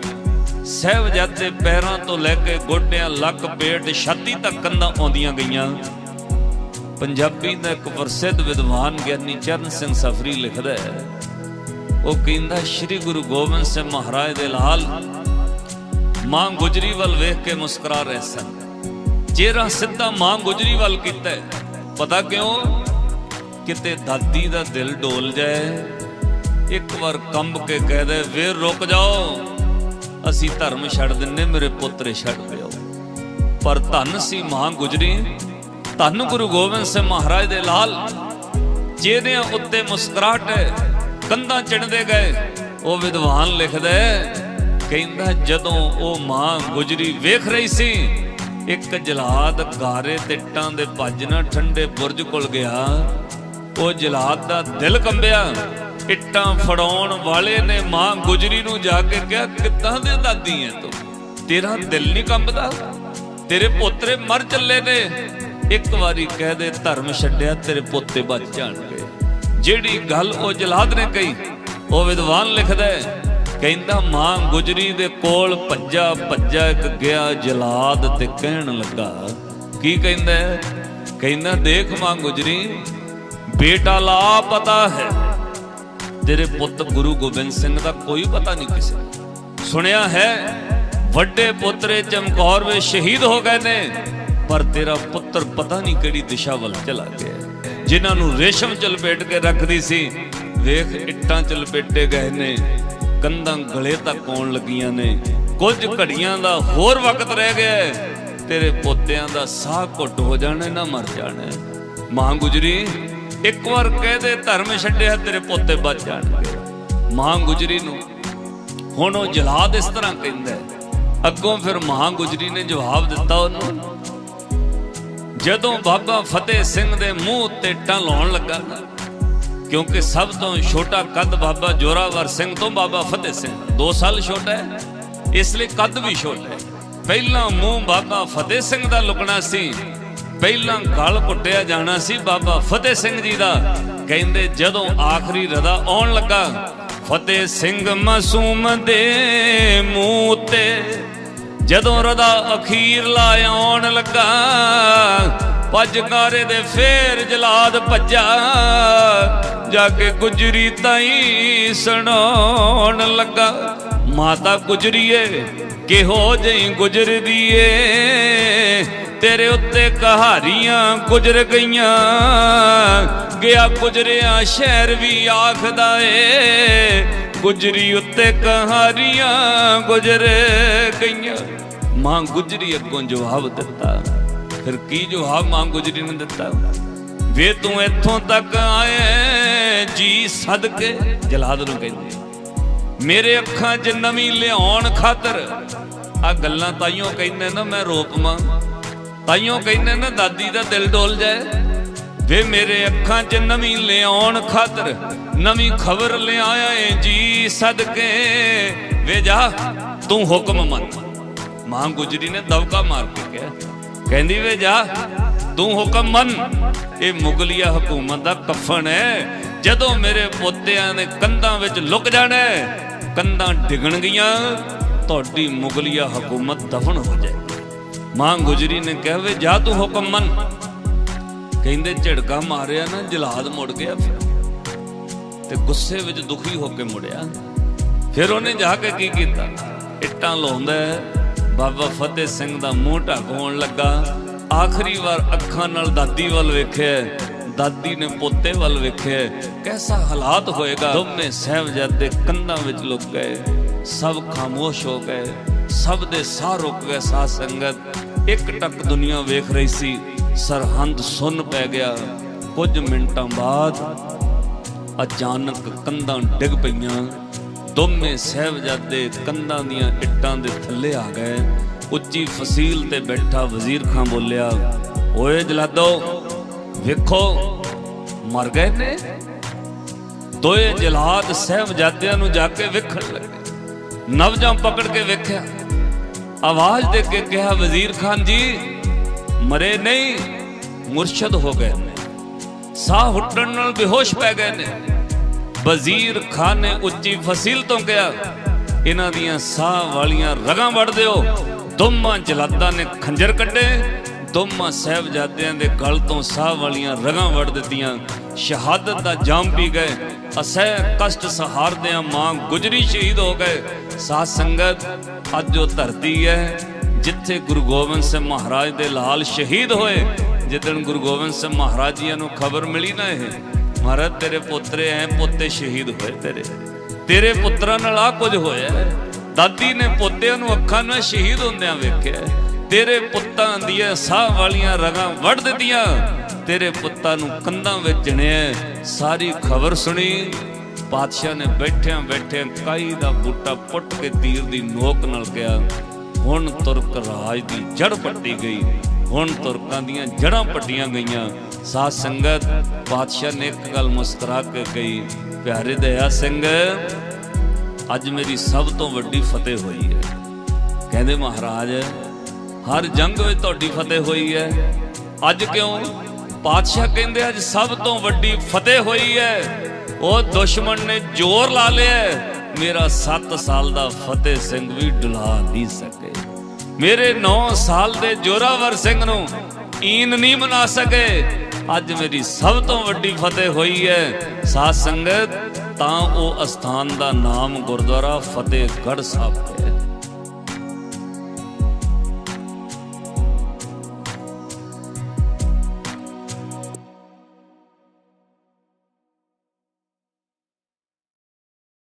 A: ਸਹਿਬਜ਼ਾਦੇ ਪੈਰਾਂ ਤੋਂ ਲੈ ਕੇ ਗੋਡਿਆਂ ਲੱਕ ਪੇਟ ਛਾਤੀ ਤੱਕ ਕੰਧਾਂ ਆਉਂਦੀਆਂ ਗਈਆਂ। ਪੰਜਾਬੀ ਦਾ ਇੱਕ ਪ੍ਰਸਿੱਧ ਵਿਦਵਾਨ ਗਿਆਨੀ ਚਰਨ ਸਿੰਘ ਸਫਰੀ ਲਿਖਦਾ ਹੈ, ਉਹ ਕਹਿੰਦਾ, ਸ੍ਰੀ ਗੁਰੂ ਗੋਬਿੰਦ ਸਿੰਘ ਮਹਾਰਾਜ ਦੇ ਲਾਲ ਮਾਂ ਗੁਜਰੀ ਵੱਲ ਵੇਖ ਕੇ ਮੁਸਕਰਾ ਰਹੇ ਸਨ। ਚਿਹਰਾ ਸਿੱਧਾ ਮਾਂ ਗੁਜਰੀ ਵੱਲ ਕੀਤਾ ਪਤਾ ਕਿਉਂ? ਕਿਤੇ ਦਾਦੀ ਦਾ ਦਿਲ ਡੋਲ ਜਾਏ, ਇੱਕ ਵਾਰ ਕੰਬ ਕੇ ਕਹਿ ਦੇ ਵੇ ਰੁਕ ਜਾਓ। ਅਸੀਂ ਧਰਮ ਛੱਡ ਦਿੰਨੇ, ਮੇਰੇ ਪੁੱਤਰੇ ਛੱਡ ਦਿਓ। ਪਰ ਧੰਨ ਸੀ ਮਾਂ ਗੁਜਰੀ, ਧੰਨ ਗੁਰੂ ਗੋਬਿੰਦ ਸਿੰਘ ਮਹਾਰਾਜ ਦੇ ਲਾਲ, ਜਿਹਦੇ ਉੱਤੇ ਤੇ ਕੰਧਾਂ ਚਿਣਦੇ ਗਏ, ਉਹ ਵਿਦਵਾਨ ਲਿਖਦਾ ਕਹਿੰਦਾ ਜਦੋਂ ਉਹ ਮਾਂ ਗੁਜਰੀ ਵੇਖ ਰਹੀ ਸੀ, ਇੱਕ ਜਲਾਦ ਗਾਰੇ ਤੇ ਦੇ ਭੱਜ ਨਾ ਠੰਡੇ ਬੁਰਜ ਕੋਲ ਗਿਆ, ਉਹ ਜਲਾਦ ਦਾ ਦਿਲ ਕੰਬਿਆ ਇੱਟਾਂ ਫੜਾਉਣ ਵਾਲੇ ਨੇ ਮਾਂ ਗੁਜਰੀ ਨੂੰ ਜਾ ਕੇ ਕਿਹਾ, ਕਿੱਦਾਂ ਦੇ ਦਾਦੀ ਐ ਤੂੰ? ਤੇਰਾ ਦਿਲ ਨਹੀਂ ਕੰਬਦਾ? ਤੇਰੇ ਪੋਤਰੇ ਮਰ ਚੱਲੇ ਨੇ? ਇੱਕ ਵਾਰੀ ਕਹਿ ਦੇ, ਧਰਮ ਛੱਡਿਆ, ਤੇਰੇ ਪੋਤੇ ਬਚ ਜਾਣਗੇ। ਜਿਹੜੀ ਗੱਲ ਉਹ ਜਲਾਦ ਨੇ ਕਹੀ, ਉਹ ਵਿਦਵਾਨ ਲਿਖਦਾ ਹੈ, ਕਹਿੰਦਾ, ਮਾਂ ਗੁਜਰੀ ਦੇ ਕੋਲ ਭੱਜਾ ਭੱਜਾ ਇੱਕ ਗਿਆ ਜਲਾਦ ਤੇ ਕਹਿਣ ਲੱਗਾ। ਕੀ ਕਹਿੰਦਾ ਕਹਿੰਦਾ, ਦੇਖ ਮਾਂ ਗੁਜਰੀ, ਬੇਟਾ ਲਾ ਪਤਾ ਹੈ। ਤੇਰੇ ਪੁੱਤ ਗੁਰੂ ਗੋਬਿੰਦ ਸਿੰਘ ਦਾ ਕੋਈ ਪਤਾ ਨਹੀਂ ਕਿਸੇ ਸੁਣਿਆ ਹੈ, ਵੱਡੇ ਪੁੱਤਰੇ ਚਮਕੌਰ ਵਿੱਚ ਸ਼ਹੀਦ ਹੋ ਗਏ ਨੇ, ਪਰ ਤੇਰਾ ਪੁੱਤਰ ਪਤਾ ਨਹੀਂ ਕਿਹੜੀ ਦਿਸ਼ਾ ਵੱਲ ਚਲਾ ਗਿਆ ਜਿਨ੍ਹਾਂ ਨੂੰ ਰੇਸ਼ਮ ਚ ਲਪੇਟ ਕੇ ਰੱਖਦੀ ਸੀ, ਵੇਖ ਇੱਟਾਂ ਚ ਲਪੇਟੇ ਗਏ ਨੇ, ਕੰਧਾਂ ਗਲੇ ਤੱਕ ਆਉਣ ਲੱਗੀਆਂ ਨੇ, ਕੁਝ ਘੜੀਆਂ ਦਾ ਹੋਰ ਵਕਤ ਰਹਿ ਗਿਆ ਤੇਰੇ ਪੋਤਿਆਂ ਦਾ ਸਾਹ ਘੁੱਟ ਹੋ ਜਾਣਾ, ਨਾ ਮਰ ਜਾਣਾ ਮਾਂ ਗੁਜਰੀ ਇੱਕ ਵਾਰ ਕਹਿ ਦੇ ਧਰਮ ਛੱਡਿਆ ਤੇਰੇ ਪੋਤੇ ਬਚ ਜਾਣਗੇ। ਮਾਂ ਗੁਜਰੀ ਨੂੰ ਹੁਣ ਉਹ ਜਲਾਦ ਇਸ ਤਰ੍ਹਾਂ ਕਹਿੰਦਾ ਅੱਗੋਂ ਫਿਰ ਮਾਂ ਗੁਜਰੀ ਨੇ ਜਵਾਬ ਦਿੱਤਾ ਉਹਨੂੰ, ਜਦੋਂ ਬਾਬਾ ਫਤਿਹ ਸਿੰਘ ਦੇ ਮੂੰਹ ਉੱਤੇ ਇੱਟਾਂ ਲਾਉਣ ਲੱਗਾ ਕਿਉਂਕਿ ਸਭ ਤੋਂ ਛੋਟਾ ਕੱਦ ਬਾਬਾ ਜੋਰਾਵਰ ਸਿੰਘ ਤੋਂ ਬਾਬਾ ਫਤਿਹ ਸਿੰਘ 2 ਸਾਲ ਛੋਟਾ ਹੈ, ਇਸ ਲਈ ਕੱਦ ਵੀ ਛੋਟਾ ਹੈ। ਪਹਿਲਾਂ ਮੂੰਹ ਬਾਬਾ ਫਤਿਹ ਸਿੰਘ ਦਾ ਲੁਕਣਾ ਸੀ ਪਹਿਲਾਂ ਗਲ ਪੁੱਟਿਆ ਜਾਣਾ ਸੀ ਬਾਬਾ ਫਤਿਹ ਸਿੰਘ ਜੀ ਦਾ। ਕਹਿੰਦੇ ਜਦੋਂ ਆਖਰੀ ਰਦਾ ਆਉਣ ਲੱਗਾ, ਫਤਿਹ ਸਿੰਘ ਮਾਸੂਮ ਦੇ ਮੂੰਹ ਉੱਤੇ ਜਦੋਂ ਰਦਾ ਅਖੀਰ ਲਾ ਆਉਣ ਲੱਗਾ, ਭੱਜ ਗਾਰੇ ਦੇ ਫੇਰ ਜਲਾਦ ਭੱਜਾ, ਜਾ ਕੇ ਗੁਜਰੀ ਤਾਈ ਸੁਣਾਉਣ ਲੱਗਾ। ਮਾਤਾ ਗੁਜਰੀਏ ਕਿਹੋ ਜਈ ਗੁਜਰਦੀ ਏ ਤੇਰੇ ਉੱਤੇ ਕਹਾਰੀਆਂ ਗੁਜਰ ਗਈਆਂ। ਗਿਆ ਗੁਜਰਿਆ ਸ਼ਹਿਰ ਵੀ ਆਖਦਾ ਏ। ਗੁਜਰੀ ਉੱਤੇ ਕਹਾਰੀਆਂ ਗੁਜਰ ਗਈਆਂ। ਮਾਂ ਗੁਜਰੀ ਅੱਗੋਂ ਜਵਾਬ ਦਿੱਤਾ। ਫਿਰ ਕੀ ਜਵਾਬ ਮਾਂ ਗੁਜਰੀ ਨੂੰ ਦਿੱਤਾ? ਵੇ ਤੂੰ ਇੱਥੋਂ ਤੱਕ ਆਏ ਜੀ ਸਦਕੇ, ਜਲਾਦ ਨੂੰ ਕਹਿੰਦੇ। ਮੇਰੇ ਅੱਖਾਂ 'ਚ ਨਵੀਂ ਲਿਆਉਣ ਖਾਤਰ। ਆ ਗੱਲਾਂ ਤਾਈਓ ਕਹਿੰਦੇ ਨਾ, ਮੈਂ ਰੋਪਮਾ ਤਾਈਓ ਕਹਿੰਦੇ ਨਾ, ਦਾਦੀ ਦਾ ਦਿਲ ਡੋਲ ਜਾਏ। ਵੇ ਮੇਰੇ ਅੱਖਾਂ 'ਚ ਨਵੀਂ ਲਿਆਉਣ ਖਾਤਰ, ਨਵੀਂ ਖਬਰ ਲਿਆਇਆ ਏ ਜੀ ਸਦਕੇ। ਵੇ ਜਾ, ਤੂੰ ਹੁਕਮ ਮੰਨ। ਮਾਂ ਗੁਜਰੀ ਨੇ ਦਵਕਾ ਮਾਰ ਕੇ ਕਿਹਾ। ਕਹਿੰਦੀ, ਵੇ ਜਾ, ਤੂੰ ਹੁਕਮ ਮੰਨ। ਇਹ ਮੁਗਲੀਆ ਹਕੂਮਤ ਦਾ ਕਫਨ ਹੈ। ਜਦੋਂ ਮੇਰੇ ਪੋਤਿਆਂ ਨੇ ਕੰਧਾਂ ਵਿੱਚ ਲੁਕ ਜਾਣਾ, ਕੰਧਾਂ ਡਿਗਣ ਗਈਆਂ, ਤੁਹਾਡੀ ਮੁਗਲੀਆ ਹਕੂਮਤ ਦਫਨ ਹੋ ਜਾਏ। ਮਾਂ ਗੁਜਰੀ ਨੇ ਕਿਹਾ, ਵੇ ਜਾ ਤੂੰ ਹੁਕਮ ਮੰਨ। ਕਹਿੰਦੇ, ਝੜਕਾ ਮਾਰਿਆ ਨਾ, ਜਲਾਦ ਮੁੜ ਗਿਆ ਫਿਰ। ਤੇ ਗੁੱਸੇ ਵਿੱਚ ਦੁਖੀ ਹੋ ਕੇ ਮੁੜਿਆ। ਫਿਰ ਉਹਨੇ ਜਾ ਕੇ ਕੀ ਕੀਤਾ? ਇੱਟਾਂ ਲਾਉਂਦਾ, ਬਾਬਾ ਫਤਿਹ ਸਿੰਘ ਦਾ ਮੂੰਹ ਢਾਕਉਣ ਲੱਗਾ। ਆਖਰੀ ਵਾਰ ਅੱਖਾਂ ਨਾਲ ਦਾਦੀ ਵੱਲ ਵੇਖਿਆ ਦਾਦੀ ਨੇ ਪੋਤੇ ਵੱਲ ਵੇਖਿਆ, ਕੈਸਾ ਹਾਲਾਤ ਹੋਏਗਾ? ਦੋਵੇਂ ਸਹਿਬਜ਼ਾਦੇ ਕੰਧਾਂ ਵਿੱਚ ਲੁਕ ਗਏ। ਸਭ ਖਾਮੋਸ਼ ਹੋ ਗਏ। ਸਭ ਦੇ ਸਾਹ ਰੁਕ ਗਏ ਸਾਧ ਸੰਗਤ। ਇੱਕ ਟੱਕ ਦੁਨੀਆ ਵੇਖ ਰਹੀ ਸੀ। ਸਰਹੰਦ ਸੁੰਨ ਪੈ ਗਿਆ। ਕੁਝ ਮਿੰਟਾਂ ਬਾਅਦ ਅਚਾਨਕ ਕੰਧਾਂ ਡਿੱਗ ਪਈਆਂ। ਦੋਵੇਂ ਸਹਿਬਜ਼ਾਦੇ ਕੰਧਾਂ ਦੀਆਂ ਇੱਟਾਂ ਦੇ ਥੱਲੇ ਆ ਗਏ। ਉੱਚੀ ਫਸੀਲ ਤੇ ਬੈਠਾ ਵਜ਼ੀਰ ਖਾਂ ਬੋਲਿਆ, ਓਏ ਜਲਾਦੋ ਵੇਖੋ, ਮਰ ਗਏ ਨੇ। ਦੋਏ ਜਲਾਦ ਸਹਿਬਜ਼ਾਦਿਆਂ ਨੂੰ ਜਾ ਕੇ ਵੇਖਣ ਲੱਗੇ। ਨਵਜਾਂ ਪਕੜ ਕੇ ਵੇਖਿਆ। ਆਵਾਜ਼ ਦੇ ਕੇ ਕਿਹਾ, ਵਜ਼ੀਰ ਖਾਨ ਜੀ, ਮਰੇ ਨਹੀਂ, ਮੁਰਸ਼ਦ ਹੋ ਗਏ ਨੇ। ਸਾਹ ਹੁੱਟਣ ਨਾਲ ਬੇਹੋਸ਼ ਪੈ ਗਏ ਨੇ। ਵਜ਼ੀਰ ਖਾਨ ਨੇ ਉੱਚੀ ਫਸੀਲ ਤੋਂ ਕਿਹਾ, ਇਹਨਾਂ ਦੀਆਂ ਸਾਹ ਵਾਲੀਆਂ ਰਗਾਂ ਵੜ ਦਿਓ। ਦੋਮਾਂ ਜਲਾਦਾਂ ਨੇ ਖੰਜਰ ਕੱਢੇ। ਦੋਵਾਂ ਸਹਿਬਜ਼ਾਦਿਆਂ ਦੇ ਗਲ ਤੋਂ ਸਾਹ ਵਾਲੀਆਂ ਰਗਾਂ ਵੜ ਦਿੱਤੀਆਂ। ਸ਼ਹਾਦਤ ਦਾ ਜਾਮ ਪੀ ਗਏ। ਅਸਹਿ ਕਸ਼ਟ ਸਹਾਰਦਿਆਂ ਮਾਂ ਗੁਜਰੀ ਸ਼ਹੀਦ ਹੋ ਗਏ। ਸਾਧ ਸੰਗਤ, ਅੱਜ ਜੋ ਧਰਤੀ ਹੈ, ਜਿੱਥੇ ਗੁਰੂ ਗੋਬਿੰਦ ਸਿੰਘ ਮਹਾਰਾਜ ਦੇ ਲਾਲ ਸ਼ਹੀਦ ਹੋਏ। ਜਿੱਦਣ ਗੁਰੂ ਗੋਬਿੰਦ ਸਿੰਘ ਮਹਾਰਾਜ ਜੀ ਨੂੰ ਖਬਰ ਮਿਲੀ ਨਾ ਇਹ, ਮਹਾਰਾਜ, ਤੇਰੇ ਪੁੱਤਰੇ ਐ ਪੁੱਤੇ ਸ਼ਹੀਦ ਹੋਏ ਤੇਰੇ। ਤੇਰੇ ਪੁੱਤਰਾਂ ਨਾਲ ਆ ਕੁਝ ਹੋਇਆ ਦਾਦੀ ਨੇ ਪੋਤਿਆਂ ਨੂੰ ਅੱਖਾਂ ਨਾਲ ਸ਼ਹੀਦ ਹੁੰਦਿਆਂ ਵੇਖਿਆ ਤੇਰੇ ਪੁੱਤਾਂ ਦੀਆਂ ਸਾਹ ਵਾਲੀਆਂ ਰਗਾਂ ਵੱਢ ਦਿੱਤੀਆਂ। ਤੇਰੇ ਪੁੱਤਾਂ ਨੂੰ ਕੰਧਾਂ ਵਿੱਚ ਜਣਿਆ। ਸਾਰੀ ਖਬਰ ਸੁਣੀ। ਪਾਤਸ਼ਾਹ ਨੇ ਬੈਠਿਆਂ ਬੈਠਿਆਂ ਕਾਈ ਦਾ ਬੂਟਾ ਪੁੱਟ ਕੇ ਤੀਰ ਦੀ ਨੋਕ ਨਾਲ ਕਿਹਾ, ਹੁਣ ਤੁਰਕ ਰਾਜ ਦੀ ਜੜ ਪੱਟੀ ਗਈ। ਹੁਣ ਤੁਰਕਾਂ ਦੀਆਂ ਜੜਾਂ ਪੱਟੀਆਂ ਗਈਆਂ। ਸਾਧ ਸੰਗਤ ਪਾਤਸ਼ਾਹ ਨੇ ਇੱਕ ਗੱਲ ਮੁਸਕਰਾ ਕੇ ਕਹੀ, ਪਿਆਰੇ ਦਇਆ ਸਿੰਘ, ਅੱਜ ਮੇਰੀ ਸਭ ਤੋਂ ਵੱਡੀ ਫਤਿਹ ਹੋਈ ਹੈ। ਕਹਿੰਦੇ ਮਹਾਰਾਜ ਹਰ ਜੰਗ ਵਿੱਚ ਤੁਹਾਡੀ ਫਤਿਹ ਹੋਈ ਹੈ। ਅੱਜ ਕਿਉਂ? ਪਾਤਸ਼ਾਹ ਕਹਿੰਦੇ ਅੱਜ ਸਭ ਤੋਂ ਵੱਡੀ ਫਤਿਹ ਹੋਈ ਹੈ। ਉਹ ਦੁਸ਼ਮਣ ਨੇ ਜ਼ੋਰ ਲਾ ਲਿਆ ਮੇਰਾ 7 ਸਾਲ ਦਾ ਫਤਿਹ ਸਿੰਘ ਵੀ ਡੁਲਾ ਨਹੀਂ ਸਕੇ। ਮੇਰੇ 9 ਸਾਲ ਦੇ ਜੋਰਾਵਰ ਸਿੰਘ ਨੂੰ ਈਨ ਨਹੀਂ ਮਨਾ ਸਕੇ। ਅੱਜ ਮੇਰੀ ਸਭ ਤੋਂ ਵੱਡੀ ਫਤਿਹ ਹੋਈ ਹੈ। ਸਾਧ ਸੰਗਤ, ਤਾਂ ਉਹ ਅਸਥਾਨ ਦਾ ਨਾਮ ਗੁਰਦੁਆਰਾ ਫਤਿਹਗੜ੍ਹ ਸਾਹਿਬ ਹੈ।